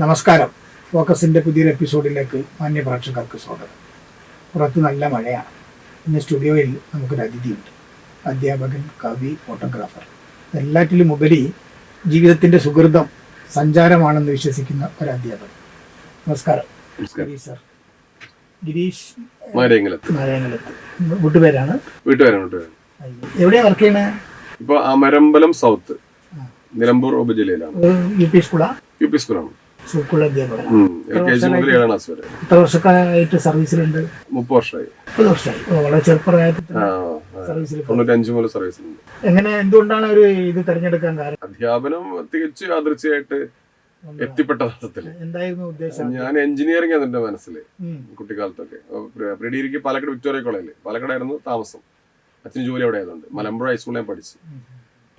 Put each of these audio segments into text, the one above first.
നമസ്കാരം. ഫോക്കസിന്റെ പുതിയൊരു എപ്പിസോഡിലേക്ക് മാന്യ പ്രേക്ഷകർക്ക് സ്വാഗതം. പുറത്ത് നല്ല മഴയാണ്. ഇന്ന് സ്റ്റുഡിയോയിൽ നമുക്കൊരു അതിഥിയുണ്ട്. അധ്യാപകൻ കവി ഫോട്ടോഗ്രാഫർ. എല്ലാറ്റിലും ഉപരി ജീവിതത്തിന്റെ സുഹൃതം സഞ്ചാരമാണെന്ന് വിശ്വസിക്കുന്ന ഒരു അധ്യാപകൻ. നമസ്കാരം. ഗിരീഷ് സർ. ഗിരീഷ് നാരായണത്ത് വീട്ടുപേരാണ്? വീട്ടുകാരാണ് എവിടെയാ വർക്ക് ചെയ്യണേ? ഇപ്പൊ അമരമ്പലം സൗത്ത് നിലമ്പൂർ ഉപജില്ലയിലാണ്. യു പി സ്കൂളാണ് യു പി സ്കൂളാണ്. എത്ര സർവീസിലുണ്ട്? മുപ്പത് വർഷമായി. മുപ്പത് വർഷമായി. വളരെ ചെറുപ്പപ്രായത്തിൽ. സർവീസിൽ എങ്ങനെ എന്തുകൊണ്ടാണ് ഒരു ഇത് തിരഞ്ഞെടുക്കാൻ കാരണം? അധ്യാപനം തികച്ചു അതിർച്ചയായിട്ട് എത്തിപ്പെട്ട തത്വത്തിൽ എന്തായിരുന്നു ഉദ്ദേശം? ഞാൻ എഞ്ചിനീയറിംഗ് ആണ് എന്റെ മനസ്സിൽ കുട്ടിക്കാലത്തൊക്കെ. പ്രീ ഡിഗ്രിക്ക് പാലക്കാട് വിക്ടോറിയ കോളേജിൽ പാലക്കാടായിരുന്നു താമസം. അച്ഛൻ ജോലി അവിടെ ആയതുകൊണ്ട്. മലമ്പുഴ ഹൈസ്കൂളിൽ ഞാൻ പഠിച്ചു.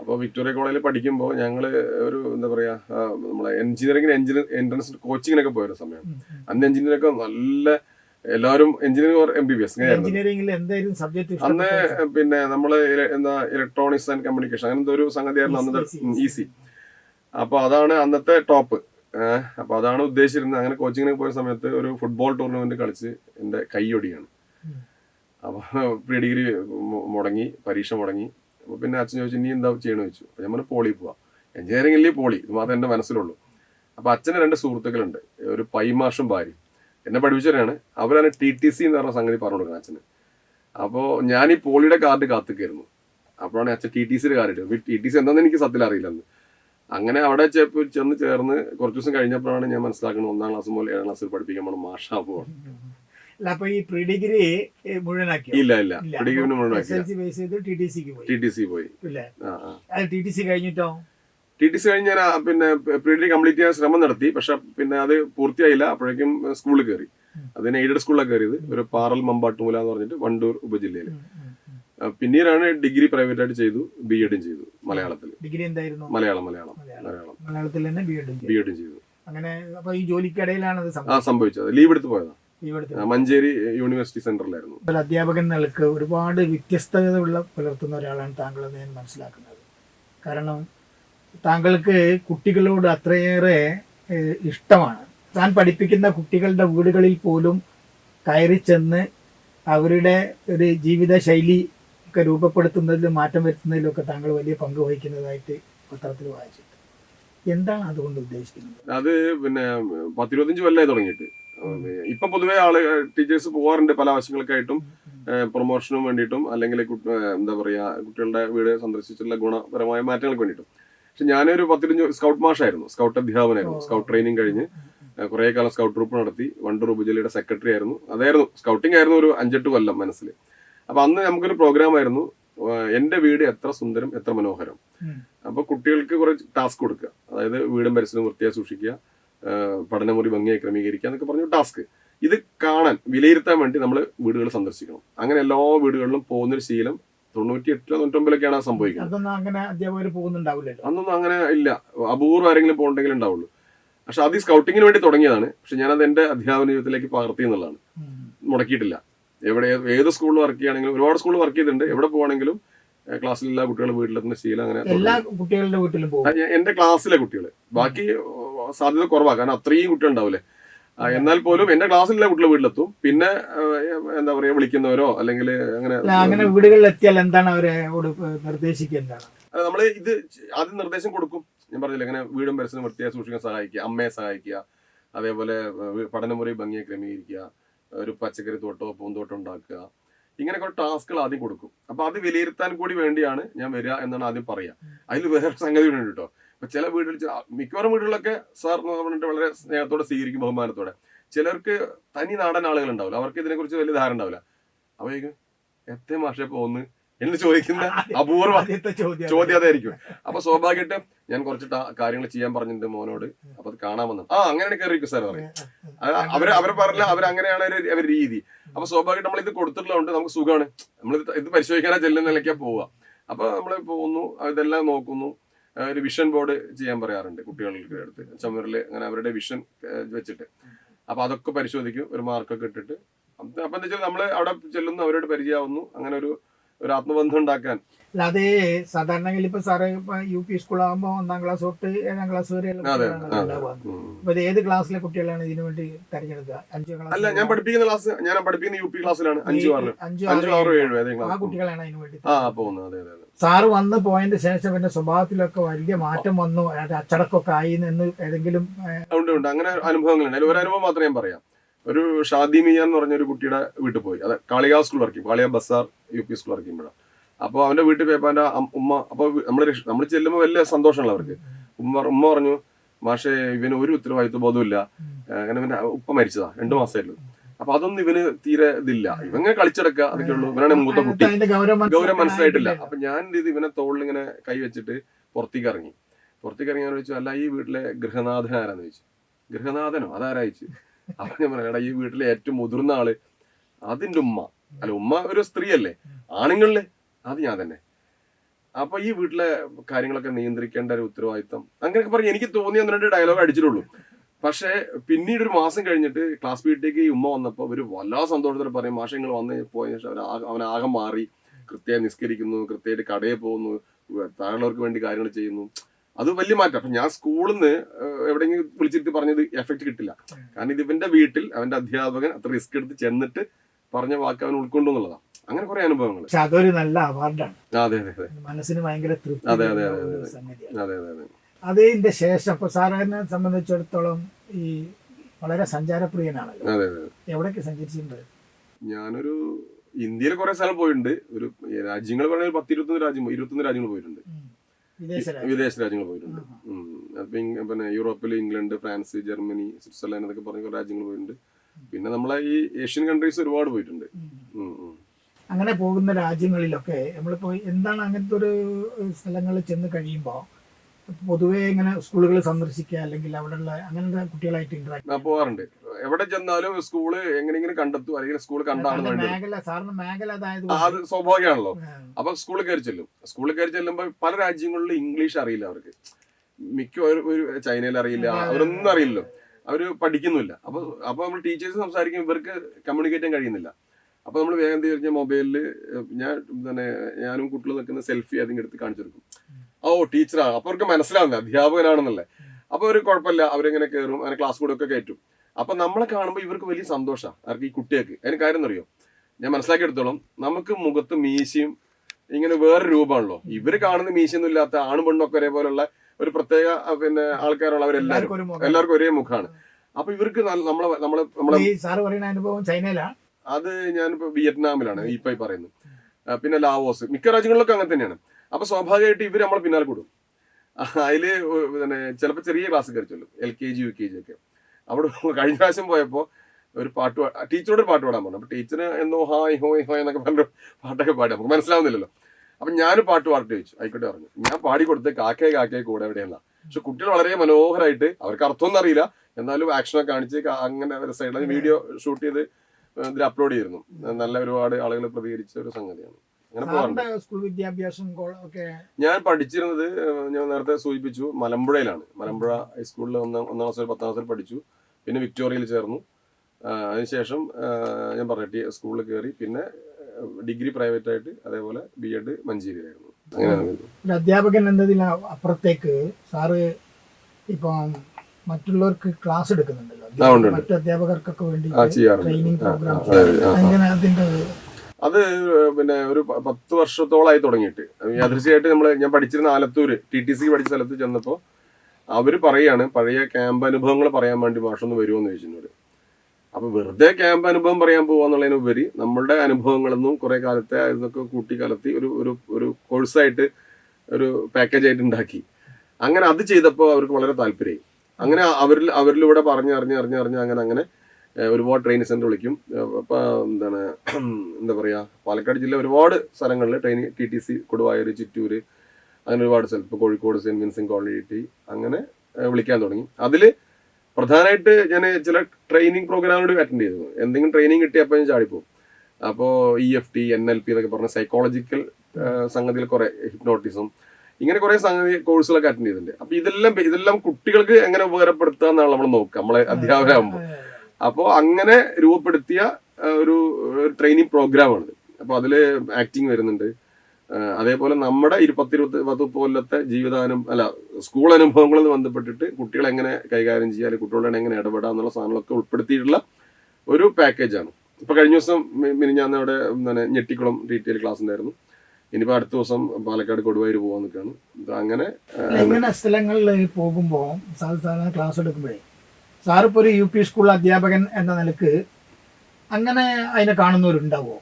അപ്പോൾ വിക്ടോറിയ കോളേജിൽ പഠിക്കുമ്പോൾ ഞങ്ങൾ ഒരു എന്താ പറയുക നമ്മളെ എഞ്ചിനീയറിംഗിന് എഞ്ചിനീയർ എൻട്രൻസ് കോച്ചിങ്ങിനൊക്കെ പോയൊരു സമയം. അന്ന് എഞ്ചിനീയറൊക്കെ നല്ല എല്ലാവരും engineering M B B S അന്ന് പിന്നെ നമ്മൾ എന്താ ഇലക്ട്രോണിക്സ് ആൻഡ് കമ്മ്യൂണിക്കേഷൻ അങ്ങനത്തെ ഒരു സംഗതിയായിരുന്നു അന്നത്തെ ഈസി അപ്പൊ അതാണ് അന്നത്തെ ടോപ്പ് അപ്പോൾ അപ്പൊ അതാണ് ഉദ്ദേശിച്ചിരുന്നത്. അങ്ങനെ കോച്ചിങ്ങിന് പോയ സമയത്ത് ഒരു ഫുട്ബോൾ ടൂർണമെന്റ് കളിച്ച് എന്റെ കൈയൊടിയാണ് അപ്പോൾ അപ്പൊ പ്രീ ഡിഗ്രി മുടങ്ങി പരീക്ഷ മുടങ്ങി. അപ്പൊ പിന്നെ അച്ഛൻ ചോദിച്ചു നീ എന്താ ചെയ്യണമെന്ന് ചോദിച്ചു. അപ്പോൾ ഞാൻ പോളി പോവാ. ഇല്ലേ പോളി ഇത് മാത്രമേ എന്റെ മനസ്സിലുള്ളൂ. അപ്പോൾ അച്ഛന് രണ്ട് സുഹൃത്തുക്കളുണ്ട്. ഒരു പൈമാഷും ഭാര്യയും. എന്നെ പഠിപ്പിച്ചവരാണ്. അവരാണ് ടി ടി സി എന്ന് പറഞ്ഞ സംഗതി പറഞ്ഞു കൊടുക്കുന്നത് അച്ഛന്. അപ്പോൾ ഞാൻ ഈ പോളിയുടെ കാർഡ് കാത്തിക്കായിരുന്നു. അപ്പോഴാണ് അച്ഛൻ ടി ടി സിയുടെ കാർഡ് ഇട്ടത്. ടി ടി സി എന്താണെന്ന് എനിക്ക് സത്യത്തിൽ അറിയില്ലെന്ന് അങ്ങനെ അവിടെ ചെന്ന് ചേർന്ന് കുറച്ച് ദിവസം കഴിഞ്ഞപ്പോഴാണ് ഞാൻ മനസ്സിലാക്കുന്നത് ഒന്നാം ക്ലാസ് മുതൽ ഏഴാം ക്ലാസ്സിൽ പഠിപ്പിക്കാൻ പോകണം മാഷാ പോകണം അല്ല അപ്പൊ ഈ പ്രീ ഡിഗ്രി മുഴുവനാക്കി ഇല്ല ഇല്ല. ഡിഗ്രി മുഴുവൻ എസ് ബേസ് ചെയ്ത് ടി ടി സിക്ക് പോയി. ടി ടി സി പോയി. ഇല്ലേ? ടി ടി സി കഴിഞ്ഞിട്ടോ? ടി ടി സി കഴിഞ്ഞ് ഞാൻ പിന്നെ പ്രീ ഡിഗ്രി കംപ്ലീറ്റ് ചെയ്യാൻ ശ്രമം നടത്തി. പക്ഷെ പിന്നെ അത് പൂർത്തിയായില്ല. അപ്പോഴേക്കും സ്കൂളിൽ കയറി. അതിന് എയ്ഡഡ് സ്കൂളിലാണ് കയറിയത്. ഒരു പാറൽ മമ്പാട്ടുമുല എന്ന് പറഞ്ഞിട്ട് വണ്ടൂർ ഉപജില്ലയിൽ. പിന്നീടാണ് ഡിഗ്രി പ്രൈവറ്റ് ആയിട്ട് ചെയ്തു ബി എഡും ചെയ്തു മലയാളത്തിൽ ഡിഗ്രി എന്തായിരുന്നു? മലയാളം മലയാളം. മലയാളം. മലയാളം. മലയാളത്തിൽ തന്നെ ബി എഡും ബി എഡും ചെയ്തു. അങ്ങനെ അപ്പൊ ഈ ജോലിക്കിടയിലാണ് ആ സംഭവിച്ചത്? ലീവ് എടുത്ത് പോയതാ. ഇവിടുത്തെ ആ, മഞ്ചേരി യൂണിവേഴ്സിറ്റി സെന്ററിലായിരുന്നു. ഒരു അധ്യാപകൻ നിലയ്ക്ക് ഒരുപാട് വ്യത്യസ്തത ഉള്ള പുലർത്തുന്ന ഒരാളാണ് താങ്കൾ എന്ന് ഞാൻ മനസ്സിലാക്കുന്നത്. കാരണം താങ്കൾക്ക് കുട്ടികളോട് അത്രയേറെ ഇഷ്ടമാണ്. താൻ പഠിപ്പിക്കുന്ന കുട്ടികളുടെ വീടുകളിൽ പോലും കയറി ചെന്ന് അവരുടെ ഒരു ജീവിത ശൈലി ഒക്കെ രൂപപ്പെടുത്തുന്നതിലും മാറ്റം വരുത്തുന്നതിലൊക്കെ താങ്കൾ വലിയ പങ്ക് വഹിക്കുന്നതായിട്ട് പത്രത്തിൽ വായിച്ചിട്ടുണ്ട്. എന്താണ് അതുകൊണ്ട് ഉദ്ദേശിക്കുന്നത്? അത് പിന്നെ പത്തിരുപത്തഞ്ച് കൊല്ലമായി തുടങ്ങിയിട്ട്. ഇപ്പൊ പൊതുവേ ആൾ ടീച്ചേഴ്സ് പോവാറുണ്ട് പല ആവശ്യങ്ങൾക്കായിട്ടും പ്രൊമോഷനും വേണ്ടിയിട്ടും അല്ലെങ്കിൽ എന്താ പറയാ കുട്ടികളുടെ വീട് സന്ദർശിച്ചുള്ള ഗുണപരമായ മാറ്റങ്ങൾക്ക് വേണ്ടിയിട്ടും. പക്ഷെ ഞാനൊരു പത്തിരുപഞ്ച് സ്കൗട്ട് മാഷായിരുന്നു സ്കൗട്ട് അധ്യാപനായിരുന്നു സ്കൗട്ട് ട്രെയിനിങ് കഴിഞ്ഞ് കുറെ കാലം സ്കൗട്ട് ഗ്രൂപ്പ് നടത്തി വണ്ടൂർ ഉപജില്ലയുടെ സെക്രട്ടറി ആയിരുന്നു. അതായിരുന്നു സ്കൗട്ടിംഗ് ആയിരുന്നു ഒരു അഞ്ചെട്ട് കൊല്ലം മനസ്സിൽ അപ്പൊ അന്ന് നമുക്കൊരു പ്രോഗ്രാം ആയിരുന്നു എന്റെ വീട് എത്ര സുന്ദരം എത്ര മനോഹരം. അപ്പൊ കുട്ടികൾക്ക് കുറെ ടാസ്ക് കൊടുക്കുക. അതായത് വീടും പരിസരവും വൃത്തിയായി സൂക്ഷിക്കുക. പഠനമുറി ഭംഗിയായി ക്രമീകരിക്കുക എന്നൊക്കെ പറഞ്ഞു ടാസ്ക് ഇത് കാണാൻ വിലയിരുത്താൻ വേണ്ടി നമ്മൾ വീടുകൾ സന്ദർശിക്കണം. അങ്ങനെ എല്ലാ വീടുകളിലും പോകുന്നൊരു ശീലം തൊണ്ണൂറ്റി എട്ടിലോ തൊണ്ണൂറ്റൊമ്പതിലൊക്കെയാണ് സംഭവിക്കുന്നത്. അതൊന്നും അങ്ങനെ അധ്യാപകർ പോകുന്നുണ്ടാവില്ലല്ലോ. അന്നൊന്നും അങ്ങനെ ഇല്ല. അപൂർവം ആരെങ്കിലും പോകണ്ടെങ്കിലും ഉണ്ടാവുള്ളൂ. പക്ഷെ അത് ഈ സ്കൗട്ടിങ്ങിന് വേണ്ടി തുടങ്ങിയതാണ്. പക്ഷെ ഞാനത് എന്റെ അധ്യാപന ജീവിതത്തിലേക്ക് പകർത്തി എന്നുള്ളതാണ്. മുടക്കിയിട്ടില്ല. എവിടെ ഏത് സ്കൂളിൽ വർക്ക് ചെയ്യുകയാണെങ്കിലും ഒരുപാട് സ്കൂളിൽ വർക്ക് ചെയ്തിട്ടുണ്ട്. എവിടെ പോകുകയാണെങ്കിലും ക്ലാസ്സിലെ ക്ലാസ്സിലെല്ലാ കുട്ടികളും വീട്ടിലെത്തുന്ന ശീലം അങ്ങനെ എല്ലാ കുട്ടികളുടെ വീട്ടിലും എന്റെ ക്ലാസ്സിലെ കുട്ടികൾ ബാക്കി സാധ്യത കുറവാണ് കാരണം അത്രയും കുട്ടികൾ ഉണ്ടാവില്ലേ എന്നാൽ പോലും എന്റെ ക്ലാസ്സിലെ കുട്ടികൾ വീട്ടിലെത്തും. പിന്നെ എന്താ പറയാ വിളിക്കുന്നവരോ അല്ലെങ്കിൽ അങ്ങനെ അങ്ങനെ വീടുകളിൽ എത്തിയാൽ എന്താണ് അവരെ നിർദ്ദേശിക്കുക അല്ല, നമ്മൾ ഇത് ആദ്യം നിർദ്ദേശം കൊടുക്കും. ഞാൻ പറഞ്ഞില്ല ഇങ്ങനെ വീടും പരിസരം വൃത്തിയായി സൂക്ഷിക്കാൻ സഹായിക്കുക അമ്മയെ സഹായിക്കുക അതേപോലെ പഠനമുറി ഭംഗിയെ ക്രമീകരിക്കുക ഒരു പച്ചക്കറി തോട്ടോ പൂന്തോട്ടോ ഉണ്ടാക്കുക ഇങ്ങനെ കുറെ ടാസ്കുകൾ ആദ്യം കൊടുക്കും. അപ്പൊ അത് വിലയിരുത്താൻ കൂടി വേണ്ടിയാണ് ഞാൻ വരിക എന്നാണ് ആദ്യം പറയുക അതിൽ വേറെ സംഗതി ഉണ്ട് കേട്ടോ ചില വീടുകളിൽ മിക്കവാറും വീടുകളിലൊക്കെ സാർ എന്ന് പറഞ്ഞിട്ട് വളരെ സ്നേഹത്തോടെ സ്വീകരിക്കും ബഹുമാനത്തോടെ. ചിലർക്ക് തനി നാടൻ ആളുകൾ ഉണ്ടാവില്ല അവർക്ക് ഇതിനെക്കുറിച്ച് വലിയ ധാരണ ഉണ്ടാവില്ല. അപ്പൊ എത്ര മാഷെ പോകുന്നു എന്ന് ചോദിക്കുന്ന അപൂർവ ചോദ്യം. അതായിരിക്കും അപ്പൊ സ്വാഭാവികമായിട്ട് ഞാൻ കുറച്ച് കാര്യങ്ങൾ ചെയ്യാൻ പറഞ്ഞിട്ടുണ്ട് മോനോട്. അപ്പൊ അത് കാണാമെന്ന് ആ അങ്ങനെയാണ് കയറിക്കും സാർ പറയും. അവർ അവരെ പറഞ്ഞ അവരങ്ങനെയാണ് അവരുടെ രീതി. അപ്പൊ സ്വാഭാവികമായിട്ട് നമ്മൾ ഇത് കൊടുത്തിട്ടുള്ളതുകൊണ്ട് നമുക്ക് സുഖമാണ്. നമ്മൾ ഇത് പരിശോധിക്കാനാ ചെല്ലുന്ന നിലയ്ക്കാ പോവുക. അപ്പൊ നമ്മൾ പോകുന്നു ഇതെല്ലാം നോക്കുന്നു. ഒരു വിഷൻ ബോർഡ് ചെയ്യാൻ പറയാറുണ്ട് കുട്ടികളുടെ അടുത്ത് ചുമരിൽ അങ്ങനെ അവരുടെ വിഷൻ വെച്ചിട്ട്. അപ്പൊ അതൊക്കെ പരിശോധിക്കും ഒരു മാർക്കൊക്കെ ഇട്ടിട്ട്. അപ്പൊ എന്താ വെച്ചാൽ നമ്മൾ അവിടെ ചെല്ലുന്നു അവരോട് പരിചയമാവുന്നു അങ്ങനെ ഒരു ഒരു ആത്മബന്ധം ഉണ്ടാക്കാൻ. അല്ലാതെ സാധാരണ ഇപ്പൊ സാറ് യു പി സ്കൂളാകുമ്പോ ഒന്നാം ക്ലാസ് തൊട്ട് ഏഴാം ക്ലാസ് വരെ. അപ്പൊ ഏത് ക്ലാസ്സിലെ കുട്ടികളാണ് ഇതിനു വേണ്ടി തെരഞ്ഞെടുക്കുക? അഞ്ചു ക്ലാസ് അല്ല ഞാൻ പഠിപ്പിക്കുന്ന ക്ലാസ് ഞാൻ പഠിപ്പിക്കുന്ന യു പി ക്ലാസ്സിലാണ് അഞ്ചു ആറ് അഞ്ചു ആറ് ഏഴ് ആ കുട്ടികളാണ് അതിനു വേണ്ടി ആ പോകുന്നത്. അതെ അതെ. സാറ് വന്ന് പോയതിന്റെ ശേഷം എന്റെ സ്വഭാവത്തിലൊക്കെ വലിയ മാറ്റം വന്നു. അച്ചടക്കമൊക്കെ ആയി എന്ന് ഏതെങ്കിലും ഉണ്ട് ഉണ്ട്. അങ്ങനെ അനുഭവങ്ങളുണ്ട്. അതിൽ ഒരു അനുഭവം മാത്രമേ ഞാൻ പറയാം. ഒരു ഷാദി മിയ എന്ന് പറഞ്ഞ ഒരു കുട്ടിയുടെ വീട്ടിൽ പോയി. അതെ കാളികാ സ്കൂൾ വർക്ക് ചെയ്യും. Kaliya Bazar U P school work ചെയ്യുമ്പോഴാണ്. അപ്പോൾ അവന്റെ വീട്ടിൽ പോയപ്പോൾ അവന്റെ ഉമ്മ അപ്പോൾ നമ്മൾ നമ്മൾ ചെല്ലുമ്പോൾ വലിയ സന്തോഷമുള്ള അവർക്ക്. ഉമ്മ ഉമ്മ പറഞ്ഞു മാഷെ ഇവന് ഒരു ഉത്തരവാദിത്വ ബോധമില്ല അങ്ങനെ ഉപ്പ മരിച്ചതാ. രണ്ടു മാസമായിട്ടുള്ളൂ. അപ്പൊ അതൊന്നും ഇവന് തീരെ ഇതില്ല. ഇവങ്ങനെ കളിച്ചെടുക്കുക അതൊക്കെ ഉള്ളൂ. ഇവനാണ് മൂത്ത കുട്ടി. ഗൗരവം മനസ്സിലായിട്ടില്ല. അപ്പൊ ഞാൻ ഇത് ഇവനെ തോളിൽ ഇങ്ങനെ കൈ വെച്ചിട്ട് പുറത്തേക്ക് ഇറങ്ങി. പുറത്തേക്ക് ഇറങ്ങി ചോദിച്ചു അല്ല ഈ വീട്ടിലെ ഗൃഹനാഥൻ ആരാന്ന് ചോദിച്ചു. ഗൃഹനാഥനോ? അതാരായിച്ചു അപ്പൊ ഞാൻ പറയാം എടാ ഈ വീട്ടിലെ ഏറ്റവും മുതിർന്ന ആൾ അതിന്റെ ഉമ്മ. അല്ല ഉമ്മ ഒരു സ്ത്രീയല്ലേ. ആണുങ്ങളിൽ അത് ഞാൻ തന്നെ. അപ്പൊ ഈ വീട്ടിലെ കാര്യങ്ങളൊക്കെ നിയന്ത്രിക്കേണ്ട ഒരു ഉത്തരവാദിത്തം അങ്ങനെയൊക്കെ പറഞ്ഞ് എനിക്ക് തോന്നി ഒന്ന് രണ്ട് ഡയലോഗ് അടിച്ചിട്ടുള്ളൂ. പക്ഷേ പിന്നീട് ഒരു മാസം കഴിഞ്ഞിട്ട് ക്ലാസ് വീട്ടിലേക്ക് ഈ ഉമ്മ വന്നപ്പോൾ ഒരു വല്ലാ സന്തോഷത്തോടെ പറയും മാഷങ്ങൾ വന്ന് പോയ ശേഷം അവൻ ആകെ- മാറി. കൃത്യമായി നിസ്കരിക്കുന്നു കൃത്യമായിട്ട് കടയിൽ പോകുന്നു താഴെയുള്ളവർക്ക് വേണ്ടി കാര്യങ്ങൾ ചെയ്യുന്നു. അത് വലിയ മാറ്റം. അപ്പൊ ഞാൻ സ്കൂളിൽ നിന്ന് എവിടെയെങ്കിലും വിളിച്ചിട്ട് പറഞ്ഞത് എഫക്ട് കിട്ടില്ല. കാരണം ഇത് ഇവന്റെ വീട്ടിൽ അവന്റെ അധ്യാപകൻ അത്ര റിസ്ക് എടുത്ത് ചെന്നിട്ട് പറഞ്ഞ വാക്ക് അവൻ ഉൾക്കൊണ്ടു എന്നുള്ളതാണ് അങ്ങനെ കുറെ അനുഭവങ്ങൾ അതൊരു നല്ല അവാർഡാണ് അതെ അതെ അതെ. മനസ്സിന് ഭയങ്കര തൃപ്തി അതെ, അതെ, അതെ, അതെ. അതെ അതെ. അതെ അതിന്റെ ശേഷം ഇപ്പൊ സാറിനെ സംബന്ധിച്ചിടത്തോളം ഈ വളരെ സഞ്ചാരപ്രിയനാണ് എവിടേക്ക് സഞ്ചരിച്ചിട്ടുണ്ട്? ഞാനൊരു ഇന്ത്യയിൽ കുറെ സ്ഥലം പോയിട്ടുണ്ട്. ഒരു രാജ്യങ്ങൾ പറഞ്ഞാൽ പത്ത് ഇരുപത്തൊന്ന് രാജ്യം ഇരുപത്തൊന്ന് രാജ്യങ്ങൾ പോയിട്ടുണ്ട്. വിദേശ രാജ്യങ്ങൾ. പോയിട്ടുണ്ട്. അപ്പൊ പിന്നെ യൂറോപ്പിൽ ഇംഗ്ലണ്ട് ഫ്രാൻസ് ജർമ്മനി സ്വിറ്റ്സർലാൻഡ് എന്നൊക്കെ പറഞ്ഞ രാജ്യങ്ങൾ പോയിട്ടുണ്ട്. പിന്നെ നമ്മളെ ഈ ഏഷ്യൻ കൺട്രീസ് ഒരുപാട് പോയിട്ടുണ്ട്. അങ്ങനെ പോകുന്ന രാജ്യങ്ങളിലൊക്കെ നമ്മളിപ്പോ എന്താണ് അങ്ങനത്തെ ഒരു സ്ഥലങ്ങളിൽ ചെന്ന് കഴിയുമ്പോൾ പൊതുവെ ഇങ്ങനെ സ്കൂളുകൾ സന്ദർശിക്കുക അല്ലെങ്കിൽ അവിടെയുള്ള അങ്ങനത്തെ കുട്ടികളായിട്ട് ഇന്ററാക്ട് പോകാറുണ്ട്. എവിടെ ചെന്നാലും സ്കൂൾ എങ്ങനെയെങ്കിലും കണ്ടെത്തും. അല്ലെങ്കിൽ സ്കൂൾ കണ്ടാണ്. മേഖല സാറിന് മേഖല അതായത് അത് സ്വാഭാവികമാണല്ലോ. അപ്പൊ സ്കൂളിൽ കയറി ചെല്ലും. സ്കൂളിൽ കയറി ചെല്ലുമ്പോൾ പല രാജ്യങ്ങളിലും ഇംഗ്ലീഷ് അറിയില്ല അവർക്ക്. മിക്ക ഒരു- ചൈനയിൽ അറിയില്ല അവരൊന്നും അറിയില്ലല്ലോ. അവർ പഠിക്കുന്നില്ല അപ്പൊ അപ്പൊ നമ്മൾ ടീച്ചേഴ്സ് സംസാരിക്കും ഇവർക്ക് കമ്മ്യൂണിക്കേറ്റ് ചെയ്യാൻ കഴിയുന്നില്ല. അപ്പൊ നമ്മൾ വേഗം തീർച്ച മൊബൈലിൽ ഞാൻ തന്നെ ഞാനും കുട്ടികൾ നിൽക്കുന്ന സെൽഫി അതിന്റെ എടുത്ത് കാണിച്ചു കൊടുക്കും. ഓ ടീച്ചറാണ് അപ്പൊ അവർക്ക് മനസ്സിലാവുന്നത് അധ്യാപകനാണെന്നല്ലേ. അപ്പൊ അവർ കുഴപ്പമില്ല. അവരിങ്ങനെ കയറും അങ്ങനെ ക്ലാസ് കൂടെ ഒക്കെ കയറ്റും. അപ്പൊ നമ്മളെ കാണുമ്പോൾ ഇവർക്ക് വലിയ സന്തോഷമാണ് അവർക്ക് ഈ കുട്ടികൾക്ക്. അതിന് കാര്യം എന്നറിയോ? ഞാൻ മനസ്സിലാക്കിയെടുത്തോളം നമുക്ക് മുഖത്ത് മീശയും ഇങ്ങനെ വേറെ രൂപമാണല്ലോ. ഇവർ കാണുന്ന മീശയൊന്നും ഇല്ലാത്ത ആണും പെണ്ണും ഒക്കെ ഒരേപോലുള്ള ഒരു പ്രത്യേക പിന്നെ ആൾക്കാരുള്ള അവരെല്ലാവരും. എല്ലാവർക്കും ഒരേ മുഖമാണ്. അപ്പൊ ഇവർക്ക് നമ്മളെ നമ്മളെ നമ്മളെ ഈ സാറ് പറയുന്ന അനുഭവം ചൈനയിലാണ് അത് ഞാനിപ്പോ വിയറ്റ്നാമിലാണ് ഇപ്പൊ പറയുന്നു പറയുന്നത്. പിന്നെ ലാവോസ്. മിക്ക രാജ്യങ്ങളിലൊക്കെ അങ്ങനെ തന്നെയാണ്. അപ്പൊ സ്വാഭാവികമായിട്ട് ഇവർ നമ്മളെ പിന്നാലെ കൂടും. അതിൽ പിന്നെ ചിലപ്പോൾ ചെറിയ class കയറിച്ചല്ലോ. L K G U K G ഒക്കെ. അവിടെ കഴിഞ്ഞ പ്രാവശ്യം പോയപ്പോൾ ഒരു പാട്ട് ടീച്ചറോട് പാട്ട് പാടാൻ പറഞ്ഞു. അപ്പൊ ടീച്ചർ എന്നോ ഹായ് ഹോയ് ഹോയ് എന്നൊക്കെ പറഞ്ഞു പാട്ടൊക്കെ പാടി. നമുക്ക് മനസ്സിലാവുന്നില്ലല്ലോ. അപ്പൊ ഞാൻ പാട്ട് പാട്ട് ചോദിച്ചു. ആയിക്കോട്ടെ പറഞ്ഞു. ഞാൻ പാടി കൊടുത്ത് കാക്കേ കാക്കേ കൂടെ എവിടെയല്ല പക്ഷെ കുട്ടികൾ വളരെ മനോഹരമായിട്ട് അവർക്ക് അർത്ഥമൊന്നും അറിയില്ല. എന്നാലും ആക്ഷനൊക്കെ കാണിച്ച് അങ്ങനെ ഒരു സൈഡിൽ വീഡിയോ ഷൂട്ട് ചെയ്ത് ഇതിൽ അപ്ലോഡ് ചെയ്തിരുന്നു. നല്ല ഒരുപാട് ആളുകൾ പ്രതികരിച്ച ഒരു സംഗതിയാണ്. അങ്ങനെ പോകാറുണ്ട്. സ്കൂൾ വിദ്യാഭ്യാസം ഒക്കെ ഞാൻ പഠിച്ചിരുന്നത് ഞാൻ നേരത്തെ സൂചിപ്പിച്ചു മലമ്പുഴയിലാണ്. മലമ്പുഴ ഹൈസ്കൂളിൽ ഒന്നാം ഒന്നാം ക്ലാസ് പത്താം ക്ലാസ്സിൽ പഠിച്ചു. പിന്നെ വിക്ടോറിയയിൽ ചേർന്നു. അതിനുശേഷം ഞാൻ പറഞ്ഞ സ്കൂളിൽ കയറി പിന്നെ ഡിഗ്രി പ്രൈവറ്റ് ആയിട്ട് അതേപോലെ ബി എഡ് മഞ്ചേരിയിലായിരുന്നു. അങ്ങനെയാണ് അധ്യാപകൻ എന്നതിന് അപ്പുറത്തേക്ക് സാറ് ഇപ്പം മറ്റുള്ളവർക്ക് ക്ലാസ് എടുക്കുന്നുണ്ടല്ലോ. മറ്റു അധ്യാപകർക്കൊക്കെ വേണ്ടി ട്രെയിനിങ് പ്രോഗ്രാം. അങ്ങനെ അതിന്റെ അത് പിന്നെ ഒരു പത്ത് വർഷത്തോളമായി തുടങ്ങിയിട്ട്. യാദൃശ്യമായിട്ട് നമ്മൾ ഞാൻ പഠിച്ചിരുന്ന ആലത്തൂർ ടി ടി സി പഠിച്ച സ്ഥലത്ത് ചെന്നപ്പോൾ അവർ പറയാണ് പഴയ ക്യാമ്പ് അനുഭവങ്ങൾ പറയാൻ വേണ്ടി മാഷൊന്ന് വരുമോ എന്ന് ചോദിച്ചിട്ടുണ്ട് അപ്പൊ വെറുതെ ക്യാമ്പ് അനുഭവം പറയാൻ പോവാന്നുള്ളതിനുപരി നമ്മളുടെ അനുഭവങ്ങളൊന്നും കുറെ കാലത്തെ ഇതൊക്കെ കൂട്ടി ഒരു ഒരു ഒരു കോഴ്സായിട്ട് ഒരു പാക്കേജ് ആയിട്ട് ഉണ്ടാക്കി. അങ്ങനെ അത് ചെയ്തപ്പോൾ അവർക്ക് വളരെ താല്പര്യമായി. അങ്ങനെ അവരിൽ അവരിലൂടെ പറഞ്ഞ് അറിഞ്ഞ് അറിഞ്ഞ് അറിഞ്ഞ് അങ്ങനെ അങ്ങനെ ഒരുപാട് ട്രെയിനിങ് സെന്റർ വിളിക്കും. അപ്പോൾ എന്താണ് എന്താ പറയാ പാലക്കാട് ജില്ല ഒരുപാട് സ്ഥലങ്ങളിൽ training T T C Koduvayur Chittur അങ്ങനെ ഒരുപാട് സ്ഥലത്ത് ഇപ്പോൾ കോഴിക്കോട് സെന്റ് വിൻസിങ് കോളേജ് അങ്ങനെ വിളിക്കാൻ തുടങ്ങി. അതിൽ പ്രധാനമായിട്ട് ഞാൻ ചില ട്രെയിനിങ് പ്രോഗ്രാമിനോട് അറ്റൻഡ് ചെയ്തു. എന്തെങ്കിലും ട്രെയിനിങ് കിട്ടിയപ്പോൾ ഞാൻ ചാടിപ്പോകും അപ്പോൾ E F T N L P എന്നൊക്കെ പറഞ്ഞ സൈക്കോളജിക്കൽ സംഗതിയിൽ കുറെ ഹിപ്നോട്ടിസം ഇങ്ങനെ കുറേ സംഗതി കോഴ്സുകളൊക്കെ അറ്റൻഡ് ചെയ്തിട്ടുണ്ട്. അപ്പോൾ ഇതെല്ലാം ഇതെല്ലാം കുട്ടികൾക്ക് എങ്ങനെ ഉപകാരപ്പെടുത്തുക എന്നാണ് നമ്മൾ നോക്കുക നമ്മളെ അധ്യാപകരാകുമ്പോൾ അപ്പോൾ അങ്ങനെ രൂപപ്പെടുത്തിയ ഒരു ട്രെയിനിങ് പ്രോഗ്രാമാണിത് അപ്പോൾ അതിൽ ആക്ടിങ് വരുന്നുണ്ട്. അതേപോലെ നമ്മുടെ ഇരുപത്തി പത്തിരുപത്തി പത്ത് കൊല്ലത്തെ ജീവിതാനും അല്ല സ്കൂൾ അനുഭവങ്ങളിൽ ബന്ധപ്പെട്ടിട്ട് കുട്ടികളെ എങ്ങനെ കൈകാര്യം ചെയ്യുക അല്ലെങ്കിൽ കുട്ടികളോട് എങ്ങനെ ഇടപെടാം എന്നുള്ള സാധനങ്ങളൊക്കെ ഉൾപ്പെടുത്തിയിട്ടുള്ള ഒരു പാക്കേജാണ് ഇപ്പൊ കഴിഞ്ഞ ദിവസം മിനിഞ്ഞാന്ന് അവിടെ എന്താണ് ഞെട്ടിക്കുളം ഡീറ്റെയിൽ ക്ലാസ് ഉണ്ടായിരുന്നു. ഇനിയിപ്പോൾ അടുത്ത ദിവസം പാലക്കാട് കൊടുവായൂർ പോകാൻ നിൽക്കുകയാണ്. അങ്ങനെ സ്ഥലങ്ങളിൽ പോകുമ്പോൾ ക്ലാസ് എടുക്കുമ്പോഴേ സാറിപ്പോ ഒരു യു പി സ്കൂൾ അധ്യാപകൻ എന്ന നിലയ്ക്ക് അങ്ങനെ അതിനെ കാണുന്നവരുണ്ടാവോ?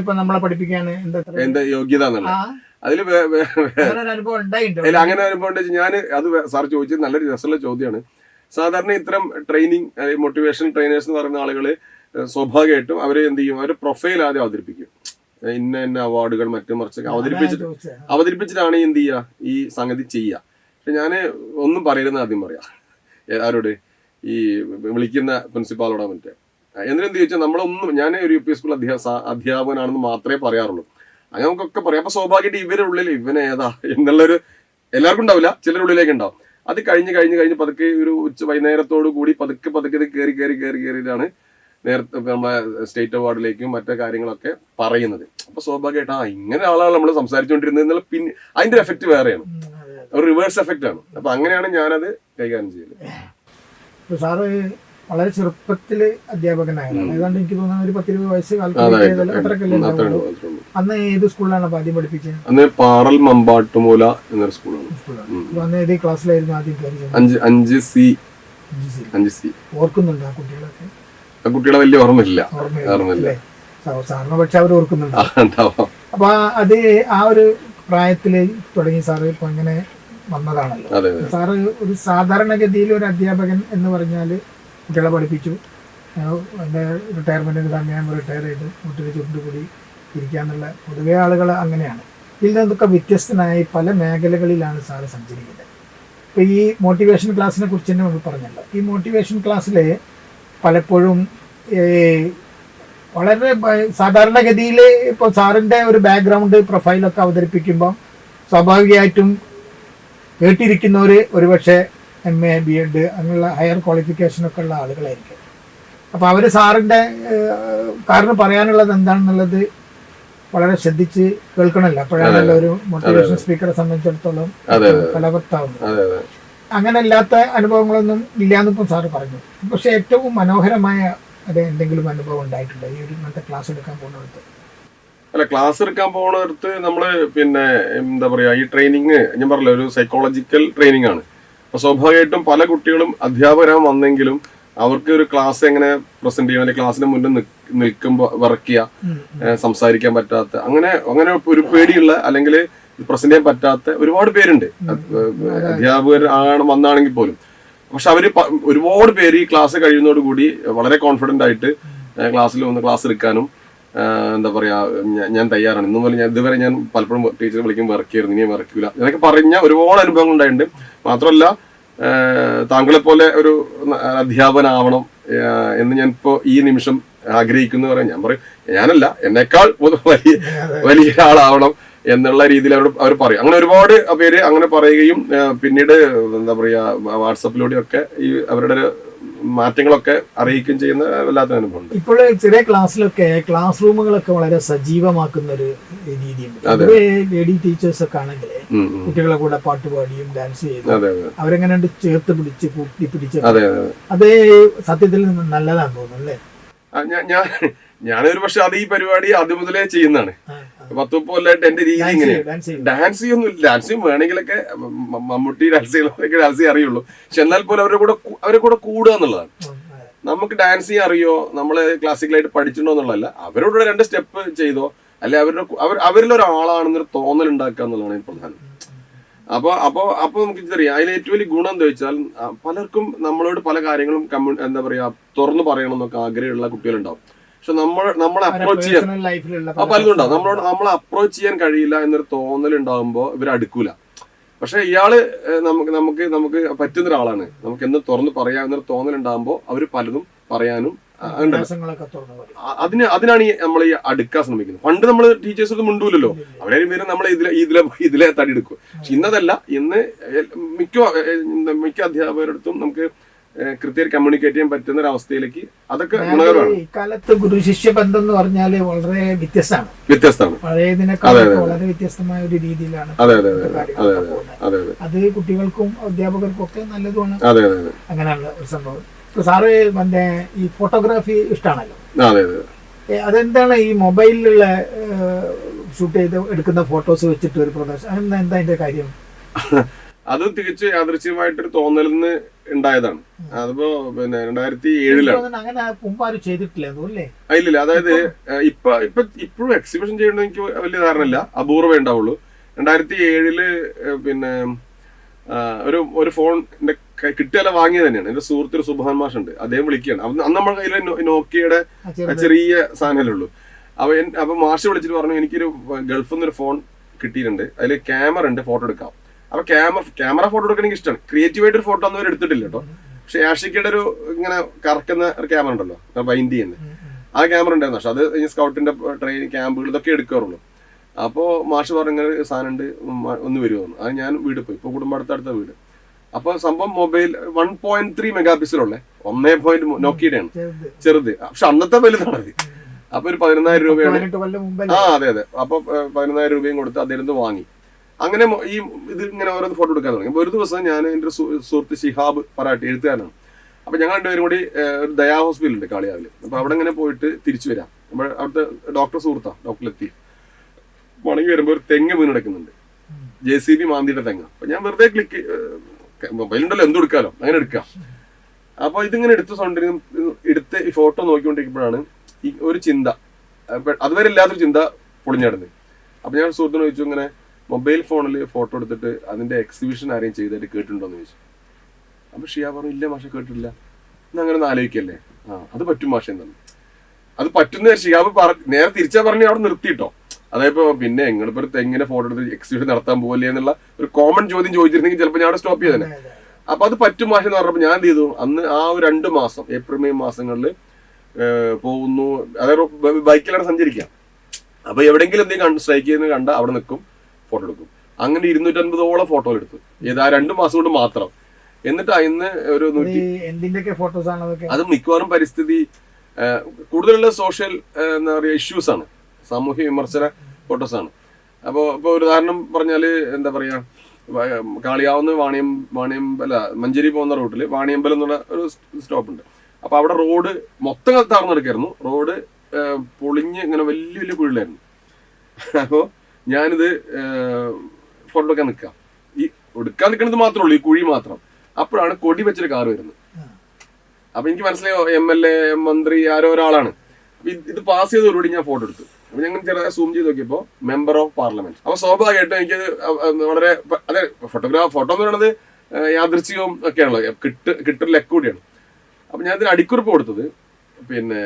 ഇപ്പൊ നമ്മളെ പഠിപ്പിക്കാൻ എന്താ യോഗ്യത അതിൽ അങ്ങനെ അനുഭവം ഉണ്ട് ഞാൻ അത് സാർ ചോദിച്ചത് നല്ലൊരു രസമുള്ള ചോദ്യമാണ്. സാധാരണ ഇത്തരം ട്രെയിനിങ് മോട്ടിവേഷൻ ട്രെയിനേഴ്സ് എന്ന് പറയുന്ന ആളുകൾ സ്വാഭാവികമായിട്ടും അവർ എന്ത് ചെയ്യും? അവർ പ്രൊഫൈൽ ആദ്യം അവതരിപ്പിക്കും. ഇന്ന ഇന്ന അവാർഡുകൾ മറ്റും മറിച്ചൊക്കെ അവതരിപ്പിച്ചിട്ട്. അവതരിപ്പിച്ചിട്ടാണ് എന്ത് ചെയ്യുക? ഈ സംഗതി ചെയ്യുക. പക്ഷെ ഞാൻ ഒന്നും പറയരുതെന്ന് ആദ്യം പറയാം. ആരോട്? ഈ വിളിക്കുന്ന പ്രിൻസിപ്പാളോടാ മറ്റേ. എന്തിനെന്ത് ചോദിച്ചാൽ നമ്മളൊന്നും ഞാൻ ഒരു യു പി സ്കൂൾ അധ്യാ അധ്യാപകനാണെന്ന് മാത്രമേ പറയാറുള്ളൂ. അങ്ങനെ നമുക്കൊക്കെ പറയാം. അപ്പൊ സ്വാഭാവികമായിട്ട് ഇവരുടെ ഉള്ളിൽ ഇവൻ ഏതാ എന്നുള്ളൊരു എല്ലാവർക്കും ഉണ്ടാവില്ല. ചിലരുടെ ഉള്ളിലേക്ക് ഉണ്ടാവും. അത് കഴിഞ്ഞ് കഴിഞ്ഞ് കഴിഞ്ഞ് പതുക്കെ ഒരു ഉച്ച വൈകുന്നേരത്തോടു കൂടി പതുക്കെ പതുക്കെ ഇത് കയറി കയറി കയറി കയറിയിട്ടാണ് നേരത്തെ നമ്മളെ സ്റ്റേറ്റ് അവാർഡിലേക്കും മറ്റു കാര്യങ്ങളൊക്കെ പറയുന്നത്. അപ്പൊ സ്വാഭാവികമായിട്ട് ആ ഇങ്ങനെ ആളാണ് നമ്മൾ സംസാരിച്ചുകൊണ്ടിരുന്നത് എന്നുള്ള പിന്നെ അതിന്റെ എഫക്റ്റ് വേറെയാണ്. ഒരു റിവേഴ്സ് എഫക്റ്റ് ആണ്. അപ്പൊ അങ്ങനെയാണ് ഞാനത് കൈകാര്യം ചെയ്യൽ. സാറ് വളരെ ചെറുപ്പത്തിൽ അധ്യാപകനായിരുന്നു. ഏതാണ്ട് എനിക്ക് തോന്നുന്നു ഒരു പത്തിരുപത് വയസ്സ് കാലത്ത്. അന്ന് ഏത് സ്കൂളിലാണ് അപ്പൊ ആദ്യം പഠിപ്പിച്ചത് അന്ന് പാറൽ മമ്പാട്ടുമൂല എന്നൊരു സ്കൂളാണ്. അന്ന് ഏത് ക്ലാസ്സിലായിരുന്നു ആദ്യം കയറി അഞ്ച് സി. അഞ്ച് സി. ഓർക്കുന്നുണ്ട് ആ കുട്ടികളൊക്കെ? ആ കുട്ടികളെ വലിയ ഓർമ്മയില്ല. ഓർമ്മയില്ല? സാറിനെ പക്ഷെ അവർ ഓർക്കുന്നുണ്ട്. അപ്പൊ അത് ആ ഒരു പ്രായത്തിൽ തുടങ്ങി സാറ് ഇപ്പൊ ഇങ്ങനെ വന്നതാണല്ലോ. സാറ് ഒരു സാധാരണഗതിയിൽ ഒരു അധ്യാപകൻ എന്ന് പറഞ്ഞാൽ കുട്ടികളെ പഠിപ്പിച്ചു. എന്റെ റിട്ടയർമെന്റിന് സമയം റിട്ടയർ ചെയ്ത്. വീട്ടിൽ ചുണ്ടുകൂടി ഇരിക്കാന്നുള്ള പൊതുവെ ആളുകൾ അങ്ങനെയാണ്. ഇതിൽ നിന്നൊക്കെ വ്യത്യസ്തനായി പല മേഖലകളിലാണ് സാറ് സഞ്ചരിക്കുന്നത്. ഇപ്പോൾ ഈ മോട്ടിവേഷൻ ക്ലാസ്സിനെ കുറിച്ച് തന്നെ നമ്മൾ പറഞ്ഞല്ലോ. ഈ മോട്ടിവേഷൻ ക്ലാസ്സിൽ പലപ്പോഴും വളരെ സാധാരണഗതിയിൽ ഇപ്പോൾ സാറിന്റെ ഒരു ബാക്ക്ഗ്രൗണ്ട് പ്രൊഫൈലൊക്കെ അവതരിപ്പിക്കുമ്പോൾ സ്വാഭാവികമായിട്ടും കേട്ടിരിക്കുന്നവർ ഒരുപക്ഷെ എം എ ബി എഡ് അങ്ങനെയുള്ള ഹയർ ക്വാളിഫിക്കേഷനൊക്കെ ഉള്ള ആളുകളായിരിക്കും. അപ്പോൾ അവർ സാറിന്റെ കാരണം പറയാനുള്ളത് എന്താണെന്നുള്ളത് വളരെ ശ്രദ്ധിച്ച് കേൾക്കണമല്ലോ. അപ്പോഴാണല്ലോ ഒരു മോട്ടിവേഷൻ സ്പീക്കറെ സംബന്ധിച്ചിടത്തോളം ഫലവത്താവുന്നത് അങ്ങനെ അല്ലാത്ത അനുഭവങ്ങളൊന്നും ഇല്ലാന്നിപ്പം സാറ് പറഞ്ഞു. പക്ഷെ ഏറ്റവും മനോഹരമായ അത് എന്തെങ്കിലും അനുഭവം ഉണ്ടായിട്ടുണ്ടോ? ഈ ഒരു ഇങ്ങനത്തെ ക്ലാസ് എടുക്കാൻ പോകുന്നിടത്ത്? അല്ല ക്ലാസ് എടുക്കാൻ പോകുന്നിടത്ത് നമ്മൾ പിന്നെ എന്താ പറയുക ഈ ട്രെയിനിങ് ഞാൻ പറഞ്ഞില്ല ഒരു സൈക്കോളജിക്കൽ ട്രെയിനിങ് ആണ്. അപ്പൊ സ്വാഭാവികമായിട്ടും പല കുട്ടികളും അധ്യാപകരാൻ വന്നെങ്കിലും അവർക്ക് ഒരു ക്ലാസ് എങ്ങനെ പ്രസന്റ് ചെയ്യണം അല്ലെങ്കിൽ ക്ലാസ്സിന് മുന്നിൽ നിൽക്കുമ്പോൾ വിറക്കുക സംസാരിക്കാൻ പറ്റാത്ത അങ്ങനെ അങ്ങനെ ഒരു പേടിയുള്ള അല്ലെങ്കിൽ പ്രസന്റ് ചെയ്യാൻ പറ്റാത്ത ഒരുപാട് പേരുണ്ട്. അധ്യാപകർ ആണ് വന്നാണെങ്കിൽ പോലും. പക്ഷെ അവർ ഒരുപാട് പേര് ഈ ക്ലാസ് കഴിയുന്നതോടുകൂടി വളരെ കോൺഫിഡന്റ് ആയിട്ട് ക്ലാസ്സിൽ വന്ന് ക്ലാസ് എടുക്കാനും എന്താ പറയാ ഞാൻ- തയ്യാറാണ്. ഇന്നും പോലെ ഞാൻ ഇതുവരെ ഞാൻ പലപ്പോഴും ടീച്ചർ വിളിക്കും വർക്ക് ചെയ്യുന്നു ഇനിയും വർക്ക് ചെയ്യില്ല എന്നൊക്കെ പറഞ്ഞ ഒരുപാട് അനുഭവങ്ങൾ ഉണ്ടായിട്ടുണ്ട്. മാത്രമല്ല താങ്കളെ പോലെ ഒരു അധ്യാപനാവണം എന്ന് ഞാൻ ഇപ്പോ ഈ നിമിഷം ആഗ്രഹിക്കുന്നു പറയാൻ. ഞാൻ പറയും ഞാനല്ല എന്നെക്കാൾ വലിയ വലിയ ആളാവണം എന്നുള്ള രീതിയിൽ അവരോട് അവർ പറയും. അങ്ങനെ ഒരുപാട് പേര് അങ്ങനെ പറയുകയും പിന്നീട് എന്താ പറയാ വാട്സപ്പിലൂടെയൊക്കെ ഈ അവരുടെ ഒരു മാറ്റങ്ങളൊക്കെ അറിയിക്കുകയും ചെയ്യുന്ന വല്ലാത്ത അനുഭവമുണ്ട്. ഇപ്പോൾ ചെറിയ ക്ലാസ്സിലൊക്കെ ക്ലാസ് റൂമുകളൊക്കെ വളരെ സജീവമാക്കുന്ന ഒരു രീതിയുണ്ട് ലേഡി ടീച്ചേഴ്സ് ഒക്കെ ആണെങ്കിൽ. കുട്ടികളെ കൂടെ പാട്ട് പാടിയും ഡാൻസ് ചെയ്തും അതെ അവരെങ്ങനെ ചേർത്ത് പിടിച്ച് കൂട്ടി പിടിച്ച് അതെ സത്യത്തിൽ നല്ലതാണ് നല്ലതാന്ന് തോന്നുന്നു അല്ലേ? ഞാൻ ഞാനൊരു പക്ഷെ അത് ഈ പരിപാടി ആദ്യം മുതലേ ചെയ്യുന്നതാണ്. പത്ത് മുപ്പതായിട്ട് എന്റെ രീതി ഡാൻസ് ഇങ്ങനെയാണ് ചെയ്യൊന്നും ഡാൻസ് വേണമെങ്കിലൊക്കെ മമ്മൂട്ടി ഡാൻസ് ചെയ്യുന്നവരൊക്കെ ഡാൻസ് ചെയ്യാൻ അറിയുള്ളൂ. പക്ഷെ എന്നാൽ പോലും അവരുടെ കൂടെ അവരെ കൂടെ കൂടുക എന്നുള്ളതാണ്. നമുക്ക് ഡാൻസ് ചെയ്യാൻ അറിയോ? നമ്മൾ ക്ലാസിക്കലായിട്ട് പഠിച്ചിട്ടുണ്ടോ എന്നുള്ളതല്ല. അവരോട് രണ്ട് സ്റ്റെപ്പ് ചെയ്തോ? അല്ലെ അവരുടെ അവർ അവരിൽ ഒരാളാണെന്നൊരു തോന്നൽ ഉണ്ടാക്കുക എന്നുള്ളതാണ് ഈ പ്രധാനം. അപ്പൊ അപ്പൊ അപ്പൊ നമുക്ക് ഇതറിയാം അതിൽ ഏറ്റവും വലിയ ഗുണം എന്താ വെച്ചാൽ പലർക്കും നമ്മളോട് പല കാര്യങ്ങളും കമ്മ്യൂ എന്താ പറയാ തുറന്നു പറയണം എന്നൊക്കെ ആഗ്രഹമുള്ള കുട്ടികളുണ്ടാവും. പക്ഷെ നമ്മൾ നമ്മളെ അവരെ അപ്രോച്ച് ചെയ്യാൻ ആ പലതും ഉണ്ടാവും. നമ്മളോട് നമ്മളെ അപ്രോച്ച് ചെയ്യാൻ കഴിയില്ല എന്നൊരു തോന്നൽ ഉണ്ടാകുമ്പോൾ ഇവർ അടുക്കൂല. പക്ഷെ ഇയാൾ നമുക്ക് നമുക്ക് നമുക്ക് പറ്റുന്ന ഒരാളാണ് നമുക്ക് എന്ന് തുറന്ന് പറയാമെന്നൊരു തോന്നൽ ഉണ്ടാകുമ്പോൾ അവർ പലതും പറയാനും അതിന് അതിനാണ് ഈ നമ്മൾ ഈ അടുക്കാൻ ശ്രമിക്കുന്നത്. പണ്ട് നമ്മൾ ടീച്ചേഴ്സ് ഒന്നും മിണ്ടൂലല്ലോ. അവരെ പേര് നമ്മൾ ഇതിലെ ഇതിലെ ഇതിലെ തടി എടുക്കും. പക്ഷെ ഇന്നതല്ല. ഇന്ന് മിക്ക മിക്ക അധ്യാപകരടുത്തും നമുക്ക് കൃത്യമായി കമ്മ്യൂണിക്കേറ്റ് ചെയ്യാൻ പറ്റുന്ന ഒരു അവസ്ഥയിലേക്ക് അതൊക്കെ ഗുണകരമാണ്. ഇക്കാലത്ത് ഗുരു ശിഷ്യ ബന്ധം എന്ന് പറഞ്ഞാൽ വളരെ വ്യത്യസ്തമാണ്. വ്യത്യസ്തമാണ്. പഴയതിനേക്കാൾ വളരെ വ്യത്യസ്തമായ ഒരു രീതിയിലാണ് അതെ അതെ അതെ അതെ അതെ അതെ അത് കുട്ടികൾക്കും അധ്യാപകർക്കും ഒക്കെ നല്ലതുമാണ്. അതെ അതെ അതെ. അങ്ങനെയുള്ള ഒരു സംഭവം. ഇപ്പൊ സാറ് മറ്റേ ഈ ഫോട്ടോഗ്രാഫി ഇഷ്ടമാണല്ലോ അതെ അതെ ഏ, അതെന്താണ് ഈ മൊബൈലിലുള്ള ഷൂട്ട് ചെയ്ത് എടുക്കുന്ന ഫോട്ടോസ് വെച്ചിട്ട് ഒരു പ്രദർശനം? എന്താ അതിന്റെ കാര്യം? അത് തികച്ചു യാദൃശ്യമായിട്ടൊരു തോന്നലിൽ നിന്ന് ഉണ്ടായതാണ്. അതിപ്പോ പിന്നെ രണ്ടായിരത്തി ഏഴിലാണ്. ഇല്ലില്ല. അതായത് ഇപ്പൊ ഇപ്പൊ ഇപ്പോഴും എക്സിബിഷൻ ചെയ്യണമെന്ന് എനിക്ക് വലിയ ധാരണയില്ല. അപൂർവേ ഉണ്ടാവുള്ളൂ. രണ്ടായിരത്തി ഏഴിൽ പിന്നെ ഒരു ഒരു ഫോൺ എന്റെ കിട്ടിയാല വാങ്ങിയത് തന്നെയാണ്. എന്റെ സുഹൃത്ത് ഒരു സുബാൻ മാഷ് ഉണ്ട് അദ്ദേഹം വിളിക്കുകയാണ്. അന്ന് നമ്മുടെ കയ്യിൽ നോക്കിയയുടെ ചെറിയ സാധനമല്ലേ ഉള്ളൂ. അപ്പൊ അപ്പൊ മാഷ് വിളിച്ചിട്ട് പറഞ്ഞു എനിക്കൊരു ഗൾഫിൽ നിന്നൊരു ഫോൺ കിട്ടിയിട്ടുണ്ട്. അതിൽ ക്യാമറ ഉണ്ട് ഫോട്ടോ എടുക്കാം. അപ്പൊ ക്യാമറ ക്യാമറ ഫോട്ടോ എടുക്കണമെങ്കിൽ ഇഷ്ടമാണ് ക്രിയേറ്റീവ് ആയിട്ട് ഒരു ഫോട്ടോ ഒന്നും അവർ എടുത്തിട്ടില്ല കേട്ടോ. പക്ഷെ ആഷിക്കയുടെ ഒരു ഇങ്ങനെ കറക്കുന്ന ഒരു ക്യാമറ ഉണ്ടല്ലോ ബൈൻഡ് ചെയ്യുന്നത്. ആ ക്യാമറ ഉണ്ടായിരുന്നു. പക്ഷെ അത് സ്കൗട്ടിന്റെ ട്രെയിൻ ക്യാമ്പുകൾ ഇതൊക്കെ എടുക്കാറുള്ളൂ. അപ്പോൾ മാഷ് പറഞ്ഞ സാധനം ഉണ്ട് ഒന്ന് വരുമെന്ന് അത് ഞാൻ വീട് പോയി. ഇപ്പോൾ അടുത്ത വീട്. അപ്പൊ സംഭവം mobile one point three mega പിക്സലുള്ള ഒന്നേ പോയിന്റ് നോക്കിയുടെ ആണ് ചെറുത്. പക്ഷെ അന്നത്തെ വലുതാണത് അപ്പൊ ഒരു പതിനൊന്നായിരം രൂപയാണ് ആ അതെ അതെ. അപ്പൊ പതിനൊന്നായിരം രൂപയും കൊടുത്ത് അദ്ദേഹം വാങ്ങി. അങ്ങനെ ഈ ഇത് ഇങ്ങനെ ഓരോന്ന് ഫോട്ടോ എടുക്കാൻ തുടങ്ങി. അപ്പോൾ ഒരു ദിവസം ഞാൻ എന്റെ സുഹൃത്ത് ഷിഹാബ് പറാട്ടി എഴുത്തുകാരനാണ്. അപ്പോൾ ഞങ്ങൾ രണ്ടുപേരും കൂടി ഒരു ദയാ ഹോസ്പിറ്റൽ ഉണ്ട് കാളിയാവിൽ. അപ്പൊ അവിടെ ഇങ്ങനെ പോയിട്ട് തിരിച്ചു വരാം. അപ്പോൾ അവിടുത്തെ ഡോക്ടർ സുഹൃത്താണ് ഡോക്ടർ എത്തി മടങ്ങി വരുമ്പോൾ ഒരു തെങ്ങ് കിടക്കുന്നുണ്ട്. ജെ സി ബി മാന്തിയുടെ തെങ്ങ്. അപ്പൊ ഞാൻ വെറുതെ ക്ലിക്ക് മൊബൈലുണ്ടല്ലോ എന്തും അങ്ങനെ എടുക്കാം. അപ്പോൾ ഇതിങ്ങനെ എടുത്ത് സൗണ്ടിനും എടുത്ത് ഈ ഫോട്ടോ നോക്കിക്കൊണ്ടിരിക്കുമ്പോഴാണ് ഈ ഒരു ചിന്ത. അതുവരെ ഇല്ലാത്തൊരു ചിന്ത പൊളിഞ്ഞാടുന്നത് അപ്പൊ ഞാൻ സുഹൃത്തിനോട് ചോദിച്ചു ഇങ്ങനെ മൊബൈൽ ഫോണിൽ ഫോട്ടോ എടുത്തിട്ട് അതിന്റെ എക്സിബിഷൻ ആരെയും ചെയ്തിട്ട് കേട്ടിട്ടുണ്ടോ എന്ന് ചോദിച്ചു. അപ്പൊ ഷിയ പറഞ്ഞു ഇല്ല മാഷ കേട്ടിട്ടില്ല. എന്നാ അങ്ങനെ ഒന്ന് ആലോചിക്കല്ലേ? ആ അത് പറ്റും മാഷ എന്താണ് അത് പറ്റുന്ന ഷിയാബ് പറ നേരെ തിരിച്ചാ പറഞ്ഞു അവിടെ നിർത്തിയിട്ടോ അതായത് പിന്നെ എങ്ങളിപ്പോ ഒരു തെങ്ങിനെ ഫോട്ടോ എടുത്ത് എക്സിബിഷൻ നടത്താൻ പോകല്ലേ എന്നുള്ള ഒരു കോമൺ ചോദ്യം ചോദിച്ചിരുന്നെങ്കിൽ ചിലപ്പോൾ ഞാൻ അവിടെ സ്റ്റോപ്പ് ചെയ്തേനെ. അപ്പൊ അത് പറ്റും മാഷ എന്ന് പറഞ്ഞപ്പോൾ ഞാൻ എന്ത് ചെയ്തു? അന്ന് ആ ഒരു രണ്ട് മാസം ഏപ്രിൽ മെയ് മാസങ്ങളിൽ പോകുന്നു. അതായത് ബൈക്കിലാണ് സഞ്ചരിക്കാം അപ്പൊ എവിടെയെങ്കിലും എന്തെങ്കിലും സ്ട്രൈക്ക് ചെയ്യുന്നത് കണ്ട അവിടെ നിൽക്കും. ഫോട്ടോ എടുക്കും. അങ്ങനെ ഇരുന്നൂറ്റൻപതോളം ഫോട്ടോ എടുത്തു. ഏത് ആ രണ്ട് മാസം കൊണ്ട് മാത്രം. എന്നിട്ട് അന്ന് ഒരു നൂറ്റി ഫോട്ടോസ് ആണ് അതൊക്കെ? അത് മിക്കവാറും പരിസ്ഥിതി കൂടുതലുള്ള സോഷ്യൽ എന്താ പറയുക ഇഷ്യൂസ് ആണ്. സാമൂഹ്യ വിമർശന ഫോട്ടോസ് ആണ്. അപ്പോൾ ഇപ്പോൾ ഒരു ഉദാഹരണം പറഞ്ഞാൽ എന്താ പറയുക കാളിയാവുന്ന വാണിയം വാണിയമ്പല അല്ല മഞ്ചേരി പോകുന്ന റൂട്ടിൽ വാണിയമ്പലം എന്നുള്ള ഒരു സ്റ്റോപ്പ് ഉണ്ട്. അപ്പോൾ അവിടെ റോഡ് മൊത്തം താർന്നെടുക്കായിരുന്നു റോഡ് പൊളിഞ്ഞ് ഇങ്ങനെ വലിയ വലിയ കുഴിലായിരുന്നു അപ്പോൾ ഞാനിത് ഫോട്ടോ എടുക്കാൻ നിൽക്കാം ഈ എടുക്കാൻ നിൽക്കുന്നത് മാത്രമേ ഉള്ളൂ ഈ കുഴി മാത്രം. അപ്പോഴാണ് കൊടി വെച്ചൊരു കാർ വരുന്നത്. അപ്പൊ എനിക്ക് മനസ്സിലായോ എം എൽ എ മന്ത്രി ആരോ ഒരാളാണ്. ഇത് പാസ് ചെയ്തതോടുകൂടി ഞാൻ ഫോട്ടോ എടുത്തു. അപ്പൊ ഞങ്ങൾ ചെറിയ സൂം ചെയ്ത് നോക്കിയപ്പോ മെമ്പർ ഓഫ് പാർലമെന്റ് അപ്പൊ സ്വാഭാവികമായിട്ടും എനിക്ക് വളരെ അതെ ഫോട്ടോഗ്രാഫ് ഫോട്ടോ എന്ന് പറയുന്നത് യാദൃച്ഛികവും ഒക്കെയാണല്ലോ. കിട്ട് കിട്ടൊരു ലെക്ക് കൂടിയാണ്. അപ്പൊ ഞാൻ ഇതിന് അടിക്കുറിപ്പ് കൊടുത്തത് പിന്നെ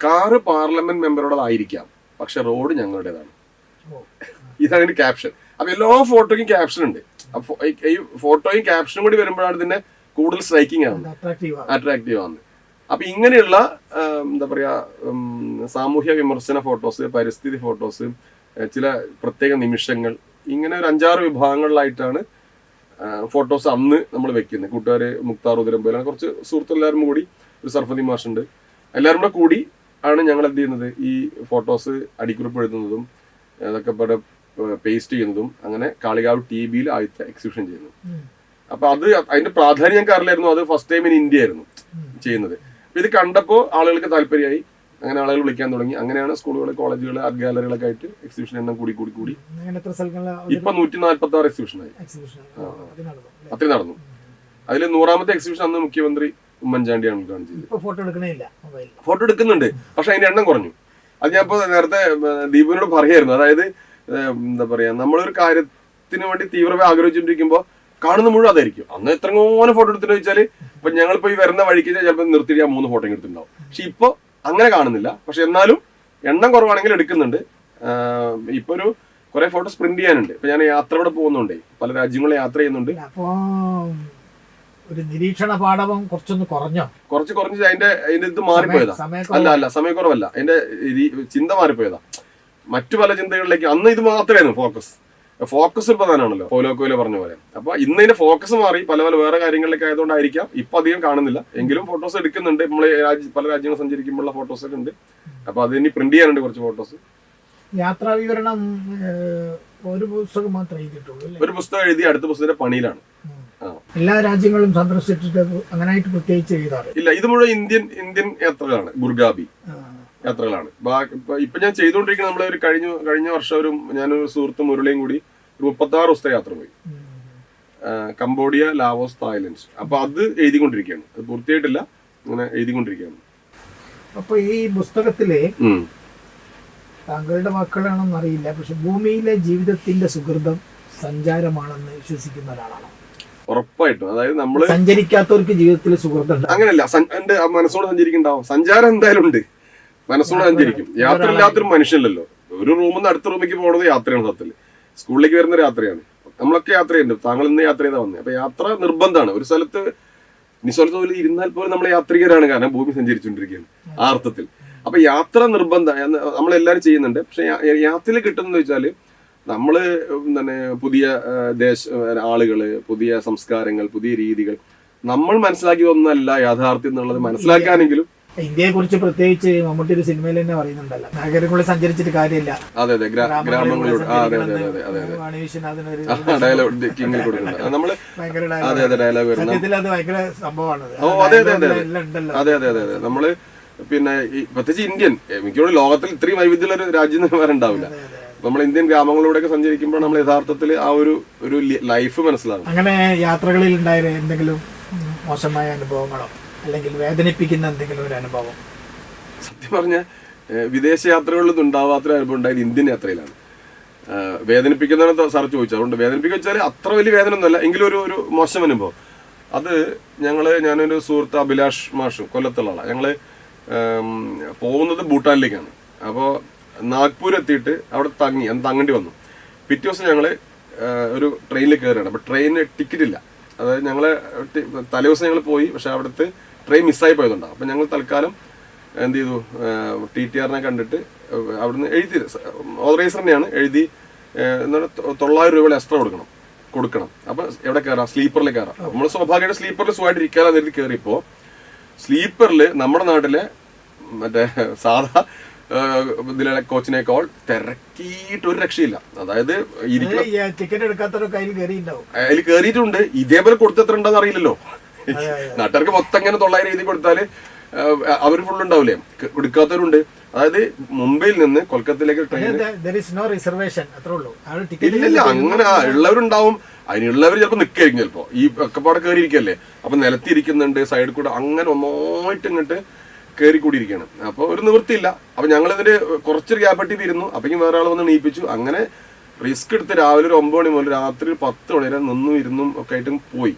കാറ് പാർലമെന്റ് മെമ്പറുടേതായിരിക്കാം പക്ഷെ റോഡ് ഞങ്ങളുടേതാണ്. ഇതാണ് ക്യാപ്ഷൻ അപ്പൊ എല്ലാ ഫോട്ടോയ്ക്കും ക്യാപ്ഷൻ ഉണ്ട്. അപ്പൊ ഈ- ഫോട്ടോയും ക്യാപ്ഷനും കൂടി വരുമ്പോഴാണ് ഇതിന്റെ കൂടുതൽ സ്ട്രൈക്കിംഗ് ആവുന്നത്. അട്രാക്റ്റീവ് ആവുന്നത്. അപ്പൊ ഇങ്ങനെയുള്ള എന്താ പറയാ സാമൂഹ്യ വിമർശന ഫോട്ടോസ് പരിസ്ഥിതി ഫോട്ടോസ് ചില പ്രത്യേക നിമിഷങ്ങൾ ഇങ്ങനെ ഒരു അഞ്ചാറ് വിഭാഗങ്ങളിലായിട്ടാണ് ഫോട്ടോസ് അന്ന് നമ്മൾ വെക്കുന്നത്. കൂട്ടുകാർ മുക്താർ ഉദരം അങ്ങനെ കുറച്ച് സുഹൃത്തു എല്ലാവരും കൂടി ഒരു സർഫതി മാഷുണ്ട് എല്ലാവരും കൂടെ കൂടി ആണ് ഞങ്ങൾ എന്ത് ചെയ്യുന്നത്? ഈ ഫോട്ടോസ് അടിക്കുറിപ്പ് എഴുതുന്നതും അതൊക്കെ പേസ്റ്റ് ചെയ്യുന്നതും അങ്ങനെ കാളികാവ് ടി ബിയിൽ ആദ്യത്തെ എക്സിബിഷൻ ചെയ്യുന്നു. അപ്പൊ അത് അതിന്റെ പ്രാധാന്യം ഞങ്ങൾക്ക് അറിയില്ലായിരുന്നു. അത് ഫസ്റ്റ് ടൈം ഇൻ ഇന്ത്യ ആയിരുന്നു ചെയ്യുന്നത്. അപ്പൊ ഇത് കണ്ടപ്പോൾ ആളുകൾക്ക് താല്പര്യമായി. അങ്ങനെ ആളുകൾ വിളിക്കാൻ തുടങ്ങി. അങ്ങനെയാണ് സ്കൂളുകൾ കോളേജുകൾ ആർട്ട് ഗാലറികളൊക്കെ ആയിട്ട് എക്സിബിഷൻ എണ്ണം കൂടി കൂടി കൂടി. ഇപ്പൊ നൂറ്റി നാല്പത്തി ആറ് എക്സിബിഷനായി എക്സിബിഷൻ ആയി നടന്നു അതിൽ നൂറാമത്തെ എക്സിബിഷൻ അന്ന് മുഖ്യമന്ത്രി ഉമ്മൻചാണ്ടിയാണ് ഉദ്ഘാടനം ചെയ്തത്. ഇപ്പൊ ഫോട്ടോ എടുക്കുന്നുണ്ട്. പക്ഷെ അതിന്റെ എണ്ണം കുറഞ്ഞു. അത് ഞാൻ ഇപ്പൊ നേരത്തെ ദീപുവിനോട് പറയായിരുന്നു. അതായത് എന്താ പറയാ നമ്മളൊരു കാര്യത്തിന് വേണ്ടി തീവ്രമായി ആഗ്രഹിച്ചുകൊണ്ടിരിക്കുമ്പോൾ കാണുന്ന മുഴുവൻ അതായിരിക്കും. അന്ന് എത്രങ്ങോനെ ഫോട്ടോ എടുത്തിട്ട് വെച്ചാൽ ഇപ്പൊ ഞങ്ങളിപ്പോ ഈ വരുന്ന വഴിക്ക് ചിലപ്പോൾ നിർത്തിയിട്ട് മൂന്ന് ഫോട്ടോ എടുത്തിട്ടുണ്ടാവും. പക്ഷെ ഇപ്പൊ അങ്ങനെ കാണുന്നില്ല. പക്ഷെ എന്നാലും എണ്ണം കുറവാണെങ്കിൽ എടുക്കുന്നുണ്ട്. ഇപ്പൊ ഒരു കുറെ ഫോട്ടോ പ്രിന്റ് ചെയ്യാനുണ്ട്. ഇപ്പൊ ഞാൻ യാത്ര യാത്രയോടെ പോകുന്നുണ്ട്. പല രാജ്യങ്ങളിൽ യാത്ര ചെയ്യുന്നുണ്ട്. ഒരു നിരീക്ഷണ പാഠവും കുറച്ചൊന്ന് കുറഞ്ഞോ? കുറച്ച് കുറഞ്ഞ് അതിന്റെ അതിന്റെ ഇത് മാറിപ്പോയതാ. അല്ല അല്ല സമയക്കുറവല്ല അതിന്റെ ചിന്ത മാറിപ്പോയതാ. മറ്റു പല ചിന്തകളിലേക്ക് അന്ന് ഇത് മാത്രമായിരുന്നു ഫോക്കസ് ഫോക്കസ് പ്രധാനമാണല്ലോ. പോലോ കോയിലോ പറഞ്ഞ പോലെ. അപ്പൊ ഇന്ന് ഇതിന്റെ ഫോക്കസ് മാറി പല പല വേറെ കാര്യങ്ങളിലേക്ക് ആയതുകൊണ്ടായിരിക്കാം. ഇപ്പൊ അധികം കാണുന്നില്ല. എങ്കിലും ഫോട്ടോസ് എടുക്കുന്നുണ്ട്. നമ്മൾ പല രാജ്യങ്ങൾ സഞ്ചരിക്കുമ്പോഴുള്ള ഫോട്ടോസ് ഒക്കെ ഉണ്ട്. അപ്പൊ അത് ഇനി പ്രിന്റ് ചെയ്യാനുണ്ട് കുറച്ച് ഫോട്ടോസ് യാത്രാ വിവരണം ഒരു പുസ്തകം മാത്രമേ എഴുതിയിട്ടുള്ളൂ ഒരു പുസ്തകം എഴുതി അടുത്ത പുസ്തകത്തിന്റെ പണിയിലാണ്. എല്ലാ രാജ്യങ്ങളും സന്ദർശിച്ചിട്ട് അങ്ങനായിട്ട് പ്രത്യേകിച്ച് എഴുതാറ് ഇല്ല ഇത് മുഴുവൻ ഇന്ത്യൻ ഇന്ത്യൻ യാത്രകളാണ്. ഗുർഗാബി. യാത്രകളാണ്. ഇപ്പൊ ഞാൻ ചെയ്തുകൊണ്ടിരിക്കുന്ന നമ്മളെ ഒരു കഴിഞ്ഞ കഴിഞ്ഞ വർഷം ഒരു ഞാനൊരു സുഹൃത്തും മുരളിയും കൂടി ഒരു മുപ്പത്തി ആറ് ദിവസത്തെ യാത്ര പോയി. Cambodia Laos Thailand. അപ്പൊ അത് എഴുതിക്കൊണ്ടിരിക്കുകയാണ് അത് പൂർത്തിയായിട്ടില്ല. ഇങ്ങനെ എഴുതിക്കൊണ്ടിരിക്കുകയാണ് അപ്പൊ ഈ പുസ്തകത്തിലെ. താങ്കളുടെ മക്കളാണെന്ന് അറിയില്ല. പക്ഷെ ഭൂമിയിലെ ജീവിതത്തിന്റെ സുഹൃതം സഞ്ചാരമാണെന്ന് വിശ്വസിക്കുന്ന ഒരാളാണ്. ഉറപ്പായിട്ടും. അതായത് നമ്മൾ സഞ്ചരിക്കാത്തവർക്ക് ജീവിതത്തിൽ സുഹൃത്തുണ്ട്. അങ്ങനെയല്ല. എന്റെ മനസ്സോട് സഞ്ചരിക്കണ്ടാവും. സഞ്ചാരം എന്തായാലും ഉണ്ട്. മനസ്സോട് സഞ്ചരിക്കും യാത്ര ഇല്ലാത്തൊരു മനുഷ്യനല്ലോ ഒരു റൂമിൽ നിന്ന് അടുത്ത റൂമിലേക്ക് പോകുന്നത് യാത്രയാണ് സത്യത്തിൽ സ്കൂളിലേക്ക് വരുന്ന യാത്രയാണ്. നമ്മളൊക്കെ യാത്ര ചെയ്യുന്നുണ്ട്. താങ്കൾ ഇന്ന് യാത്ര ചെയ്താൽ വന്നത് അപ്പൊ യാത്ര നിർബന്ധമാണ്. ഒരു സ്ഥലത്ത് നിസ്വലത്ത് പോലെ ഇരുന്നാൽ പോലും നമ്മൾ യാത്രികരാണ്. കാരണം ഭൂമി സഞ്ചരിച്ചുകൊണ്ടിരിക്കുകയാണ്. ആ അർത്ഥത്തിൽ. അപ്പൊ യാത്ര നിർബന്ധം നമ്മളെല്ലാരും ചെയ്യുന്നുണ്ട്. പക്ഷെ യാത്രയിൽ കിട്ടുന്നത് വെച്ചാൽ നമ്മൾ തന്നെ പുതിയ ദേശ ആളുകൾ പുതിയ സംസ്കാരങ്ങൾ പുതിയ രീതികൾ നമ്മൾ മനസ്സിലാക്കി ഒന്നല്ല യാഥാർത്ഥ്യം എന്നുള്ളത് മനസ്സിലാക്കാനെങ്കിലും ഇന്ത്യയെ കുറിച്ച് പ്രത്യേകിച്ച് മമ്മൂട്ടി ഒരു സിനിമയിൽ തന്നെ പറയുന്നുണ്ടല്ലോ. നഗരങ്ങളിൽ സഞ്ചരിച്ചിട്ട് കാര്യമില്ല. അതെ അതെ ഗ്രാമങ്ങളിലൂടെ അതെ അതെ അതെ അതെ അതെ. ഡയലോഗ് കിങ്ങിൽ കൊടുക്കുന്നത് നമ്മൾ അതെ അതെ ഡയലോഗ് സത്യത്തിൽ അത് ഭയങ്കര സംഭവമാണ്. ഓ, അതെ, അതെ, അതെ, അതെ. അതെ അതെ അതെ അതെ. നമ്മൾ പിന്നെ ഈ പ്രത്യേകിച്ച് ഇന്ത്യൻ മിക്കവാറും ലോകത്തിൽ ഇത്രയും വൈവിധ്യമുള്ള ഒരു രാജ്യം അതെ. നമ്മൾ ഇന്ത്യൻ ഗ്രാമങ്ങളിലൂടെയൊക്കെ സഞ്ചരിക്കുമ്പോൾ നമ്മൾ യഥാർത്ഥത്തിൽ ആ ഒരു ഒരു ലൈഫ് മനസ്സിലാകും അങ്ങനെ യാത്രകളിൽ ഉണ്ടായ എന്തെങ്കിലും മോശമായ അനുഭവങ്ങളോ? അല്ലെങ്കിൽ വേദനിപ്പിക്കുന്ന എന്തെങ്കിലും ഒരു അനുഭവം? സത്യം പറഞ്ഞ വിദേശ യാത്രകളിൽ ഉണ്ടാവാത്ത അനുഭവം ഉണ്ടായത് ഇന്ത്യൻ യാത്രയിലാണ്. വേദനിപ്പിക്കുന്ന സാർ ചോദിച്ചത് അതുകൊണ്ട് വേദനിപ്പിക്കുക വെച്ചാൽ അത്ര വലിയ വേദന ഒന്നുമല്ല എങ്കിലും ഒരു ഒരു മോശം അനുഭവം. അത് ഞങ്ങൾ ഞാനൊരു സുഹൃത്ത് അഭിലാഷ് മാഷും കൊല്ലത്തുള്ള ആളാണ് ഞങ്ങൾ ഏം, പോകുന്നത് ഭൂട്ടാനിലേക്കാണ്. അപ്പോൾ നാഗ്പൂർ എത്തിയിട്ട് അവിടെ തങ്ങി തങ്ങേണ്ടി വന്നു. പിറ്റേ ദിവസം ഞങ്ങൾ ഒരു ട്രെയിനിൽ കയറുകയാണ് അപ്പോൾ ട്രെയിനിന് ടിക്കറ്റ് ഇല്ല അതായത് ഞങ്ങൾ തലേ ദിവസം ഞങ്ങൾ പോയി. പക്ഷേ അവിടുത്തെ ട്രെയിൻ മിസ്സായി പോയതുകൊണ്ടാണ് അപ്പം ഞങ്ങൾ തൽക്കാലം എന്ത് ചെയ്തു? ടി ടി ആറിനെ കണ്ടിട്ട് അവിടുന്ന് എഴുതി ഓതറൈസർ തന്നെയാണ് എഴുതി എന്താണ് തൊള്ളായിരം രൂപ എക്സ്ട്രാ കൊടുക്കണം. കൊടുക്കണം. അപ്പം എവിടെ കയറാം സ്ലീപ്പറിൽ കയറാം നമ്മൾ സ്വാഭാവികമായിട്ട് സ്ലീപ്പറിൽ സുഖമായിട്ട് ഇരിക്കാതെ നേരത്തിൽ കയറിയപ്പോൾ സ്ലീപ്പറിൽ നമ്മുടെ നാട്ടിലെ മറ്റേ സാധാ ഏഹ് ഇതിലെ കോച്ചിനേക്കാൾ തിരക്കിയിട്ട് ഒരു രക്ഷയില്ല. അതായത് ടിക്കറ്റ് എടുക്കാത്തവരൊക്കെ അതിൽ കയറിയിട്ടുണ്ട് ഇതേപോലെ കൊടുത്തെത്ര ഉണ്ടെന്ന് അറിയില്ലല്ലോ. നാട്ടുകാർക്ക് മൊത്തം ഇങ്ങനെ തൊള്ളായിരം എഴുതി കൊടുത്താൽ അവർ ഫുൾ ഉണ്ടാവില്ലേ കൊടുക്കാത്തവരുണ്ട്. അതായത് മുംബൈയിൽ നിന്ന് കൊൽക്കത്തയിലേക്ക് ട്രെയിൻ ഇല്ല. അങ്ങനെ ഉള്ളവരുണ്ടാവും. അതിനുള്ളവർ ചിലപ്പോൾ നിൽക്കായിരിക്കും ചിലപ്പോ. ഈ ഒക്കെപ്പാടെ കയറിയിരിക്കല്ലേ അപ്പൊ നിലത്തിരിക്കുന്നുണ്ട് സൈഡിൽ കൂടെ അങ്ങനെ ഒന്നായിട്ട് ഇങ്ങോട്ട് കയറി കൂടിയിരിക്കുകയാണ് അപ്പോൾ ഒരു നിവൃത്തിയില്ല. അപ്പൊ ഞങ്ങൾ ഇതിന്റെ കുറച്ചൊരു ഗ്യാപ്പട്ടി തീരുന്നു. അപ്പേക്കും വേറെ ആൾ വന്ന് നീപ്പിച്ചു അങ്ങനെ റിസ്ക് എടുത്ത് രാവിലെ ഒരു ഒമ്പത് മണി മുതൽ രാത്രി പത്ത് മണി വരെ നിന്നും ഇരുന്നും ഒക്കെ ആയിട്ടും പോയി.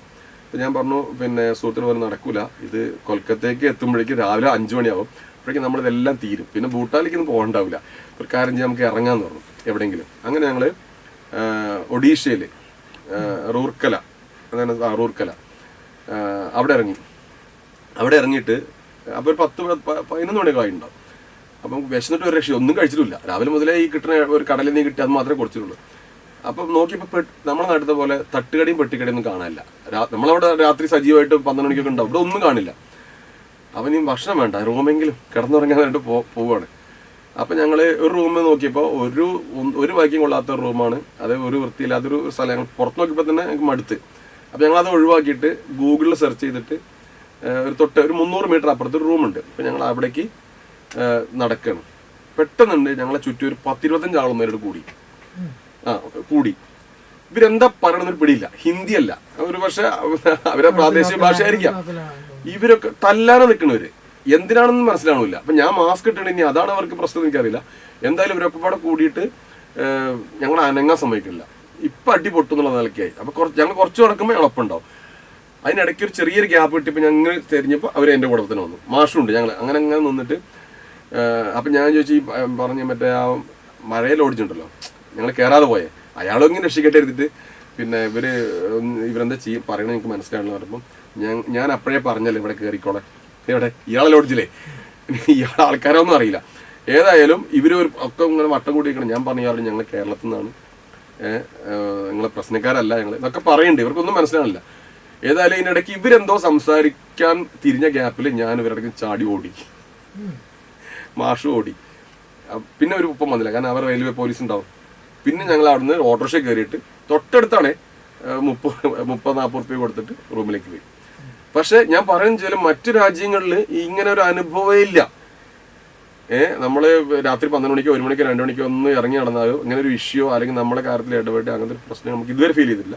ഞാൻ പറഞ്ഞു പിന്നെ സുഹൃത്തിന് പറഞ്ഞു നടക്കൂല. ഇത് കൊൽക്കത്തയ്ക്ക് എത്തുമ്പോഴേക്കും രാവിലെ അഞ്ചു മണിയാവും. അപ്പോഴേക്കും നമ്മളിതെല്ലാം തീരും. പിന്നെ ഭൂട്ടാനിലേക്കൊന്നും പോകണ്ടാവില്ല. ഒരു കാര്യം ചെയ്യാം നമുക്ക് ഇറങ്ങാന്ന് പറഞ്ഞു എവിടെയെങ്കിലും. അങ്ങനെ ഞങ്ങൾ ഒഡീഷയിൽ റൂർക്കല. അതാണ് റൂർക്കല. അവിടെ ഇറങ്ങി. അവിടെ ഇറങ്ങിയിട്ട് അപ്പോൾ ഒരു പത്ത് പതിനൊന്ന് മണിയൊക്കെ ആയിട്ടുണ്ടാവും. അപ്പം വിശന്നിട്ട് ഒരു രക്ഷ ഒന്നും കഴിച്ചിട്ടില്ല. രാവിലെ മുതലേ ഈ കിട്ടുന്ന ഒരു കടലിൽ നിന്ന് കിട്ടി അത് മാത്രമേ കൊടുത്തിട്ടുള്ളൂ അപ്പം നോക്കിയപ്പോൾ നമ്മുടെ നാട്ടിലത്തെ പോലെ തട്ടുകടിയും പെട്ടിക്കടിയും ഒന്നും കാണാനില്ല. നമ്മളവിടെ രാത്രി സജീവമായിട്ട് പന്ത്രണ്ട് മണിക്കൊക്കെ ഉണ്ടാവും. അവിടെ ഒന്നും കാണില്ല. ഈ ഭക്ഷണം വേണ്ട. റൂമെങ്കിലും കിടന്നുറങ്ങാനായിട്ട് പോ പോവുകയാണ്. അപ്പം ഞങ്ങൾ ഒരു റൂം നോക്കിയപ്പോൾ ഒരു ഒരു വാക്യം കൊള്ളാത്ത റൂമാണ്. അത് ഒരു വൃത്തിയില്ലാത്തൊരു സ്ഥലം. ഞങ്ങൾ പുറത്ത് നോക്കിയപ്പോൾ തന്നെ ഞങ്ങൾക്ക് മടുത്ത്. അപ്പം ഞങ്ങളത് ഒഴിവാക്കിയിട്ട് ഗൂഗിളിൽ സെർച്ച് ചെയ്തിട്ട് ഒരു തൊട്ട് ഒരു മുന്നൂറ് മീറ്റർ അപ്പുറത്ത് ഒരു റൂമുണ്ട്. അപ്പം ഞങ്ങൾ അവിടേക്ക് നടക്കണം. പെട്ടെന്നുണ്ട് ഞങ്ങളെ ചുറ്റും ഒരു പത്തിരുപത്തഞ്ച് ആളുന്നവരോട് കൂടി. ആ കൂടി. ഇവരെന്താ പറയണമെന്നൊരു പിടിയില്ല. ഹിന്ദിയല്ല ഒരു പക്ഷെ അവരെ പ്രാദേശിക ഭാഷയായിരിക്കാം. ഇവരൊക്കെ തല്ലാതെ നിൽക്കണവര് എന്തിനാണെന്ന് മനസ്സിലാവില്ല അപ്പൊ ഞാൻ മാസ്ക് ഇട്ടിട്ട് ഇനി അതാണ് അവർക്ക് പ്രശ്നം എനിക്കറിയില്ല. എന്തായാലും ഇവരൊക്കെ പാടെ കൂടിയിട്ട് ഞങ്ങൾ അനങ്ങാൻ സമ്മതിക്കില്ല. ഇപ്പൊ അടി പൊട്ടുന്നുള്ള നിലയ്ക്കായി. അപ്പൊ കുറച്ച് ഞങ്ങൾ കുറച്ച് നടക്കുമ്പോൾ എളുപ്പമുണ്ടാവും. അതിനിടയ്ക്ക് ഒരു ചെറിയൊരു ഗ്യാപ്പ് കിട്ടിയപ്പോൾ ഞങ്ങൾ തിരിഞ്ഞപ്പോൾ അവർ എന്റെ കൂടെ തന്നെ വന്നു. മാഷുണ്ട് ഞങ്ങൾ അങ്ങനെ അങ്ങനെ നിന്നിട്ട് അപ്പൊ ഞാൻ ചോദിച്ചു ഈ പറഞ്ഞ മറ്റേ ആ മഴയിൽ ഓടിച്ചിട്ടുണ്ടല്ലോ. ഞങ്ങൾ കയറാതെ പോയെ. അയാളും ഇങ്ങനെ രക്ഷിക്കട്ടെ എടുത്തിട്ട് പിന്നെ ഇവർ ഇവരെന്താ ചെയ്യും പറയണത് എനിക്ക് മനസ്സിലാവണമെന്ന് പറഞ്ഞപ്പം ഞാൻ ഞാൻ അപ്പോഴേ പറഞ്ഞല്ലോ ഇവിടെ കയറിക്കോളെ ഇവിടെ ഇയാളെ ഓടിച്ചില്ലേ? ഇയാൾ ആൾക്കാരൊന്നും അറിയില്ല. ഏതായാലും ഇവർ ഒരു ഒക്കെ ഇങ്ങനെ വട്ടം കൂടി നിൽക്കണം ഞാൻ പറഞ്ഞു ഞങ്ങൾ കേരളത്തിൽ നിന്നാണ്. നിങ്ങളെ പ്രശ്നക്കാരല്ല ഞങ്ങൾ ഇതൊക്കെ പറയുന്നുണ്ട് ഇവർക്കൊന്നും മനസ്സിലാവില്ല ഏതായാലും ഇതിനിടയ്ക്ക് ഇവരെന്തോ സംസാരിക്കാൻ തിരിഞ്ഞ ഗ്യാപ്പിൽ ഞാൻ ഇവരുടെ ചാടി ഓടി. മാഷു ഓടി. പിന്നെ ഒരു ഒപ്പം വന്നില്ല. കാരണം അവർ റെയിൽവേ പോലീസ് ഉണ്ടാവും പിന്നെ ഞങ്ങൾ അവിടുന്ന് ഓട്ടോറിക്ഷ കയറിയിട്ട് തൊട്ടടുത്താണ് മുപ്പത് മുപ്പത് നാൽപ്പത് റുപ്യ കൊടുത്തിട്ട് റൂമിലേക്ക് പോയി. പക്ഷെ ഞാൻ പറയുന്ന ചില മറ്റു രാജ്യങ്ങളിൽ ഇങ്ങനെ ഒരു അനുഭവമേ ഇല്ല. ഏഹ് നമ്മൾ രാത്രി പന്ത്രണ്ട് മണിക്കോ ഒരു മണിക്കോ രണ്ട് മണിക്കോ ഒന്ന് ഇറങ്ങി നടന്നാലോ ഇങ്ങനെ ഒരു ഇഷ്യോ അല്ലെങ്കിൽ നമ്മുടെ കാര്യത്തിൽ ഇടപെട്ട് അങ്ങനത്തെ ഒരു പ്രശ്നം നമുക്ക് ഇതുവരെ ഫീൽ ചെയ്തില്ല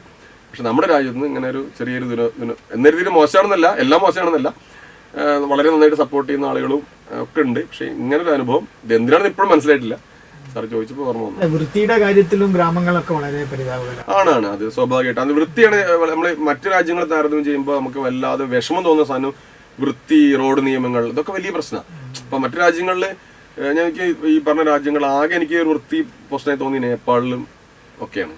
പക്ഷെ നമ്മുടെ രാജ്യത്ത് നിന്ന് ഇങ്ങനെ ഒരു ചെറിയൊരു ദുരോ എന്ന രീതിയിൽ മോശമാണെന്നല്ല എല്ലാം മോശമാണെന്നല്ല. വളരെ നന്നായിട്ട് സപ്പോർട്ട് ചെയ്യുന്ന ആളുകളും ഒക്കെ ഉണ്ട്. പക്ഷെ ഇങ്ങനൊരു അനുഭവം ഇത് എന്തിനാണെന്ന് ഇപ്പോഴും മനസ്സിലായിട്ടില്ല. സാർ ചോദിച്ചപ്പോൾ ഓർമ്മ വന്നു വൃത്തിയുടെ കാര്യത്തിലും ഗ്രാമങ്ങളൊക്കെ വളരെ പരിതാപകരമാണ് ആണാണ് അത് സ്വാഭാവികമായിട്ട്. അത് വൃത്തിയാണ് നമ്മൾ മറ്റു രാജ്യങ്ങളെ താരതമ്യം ചെയ്യുമ്പോൾ നമുക്ക് വല്ലാതെ വിഷമം തോന്നുന്ന സാധനം വൃത്തി റോഡ് നിയമങ്ങൾ ഇതൊക്കെ വലിയ പ്രശ്നമാണ് അപ്പൊ മറ്റു രാജ്യങ്ങളിൽ ഞാൻ എനിക്ക് ഈ പറഞ്ഞ രാജ്യങ്ങൾ ആകെ എനിക്ക് വൃത്തി പ്രശ്നമായി തോന്നി നേപ്പാളിലും ഒക്കെയാണ്.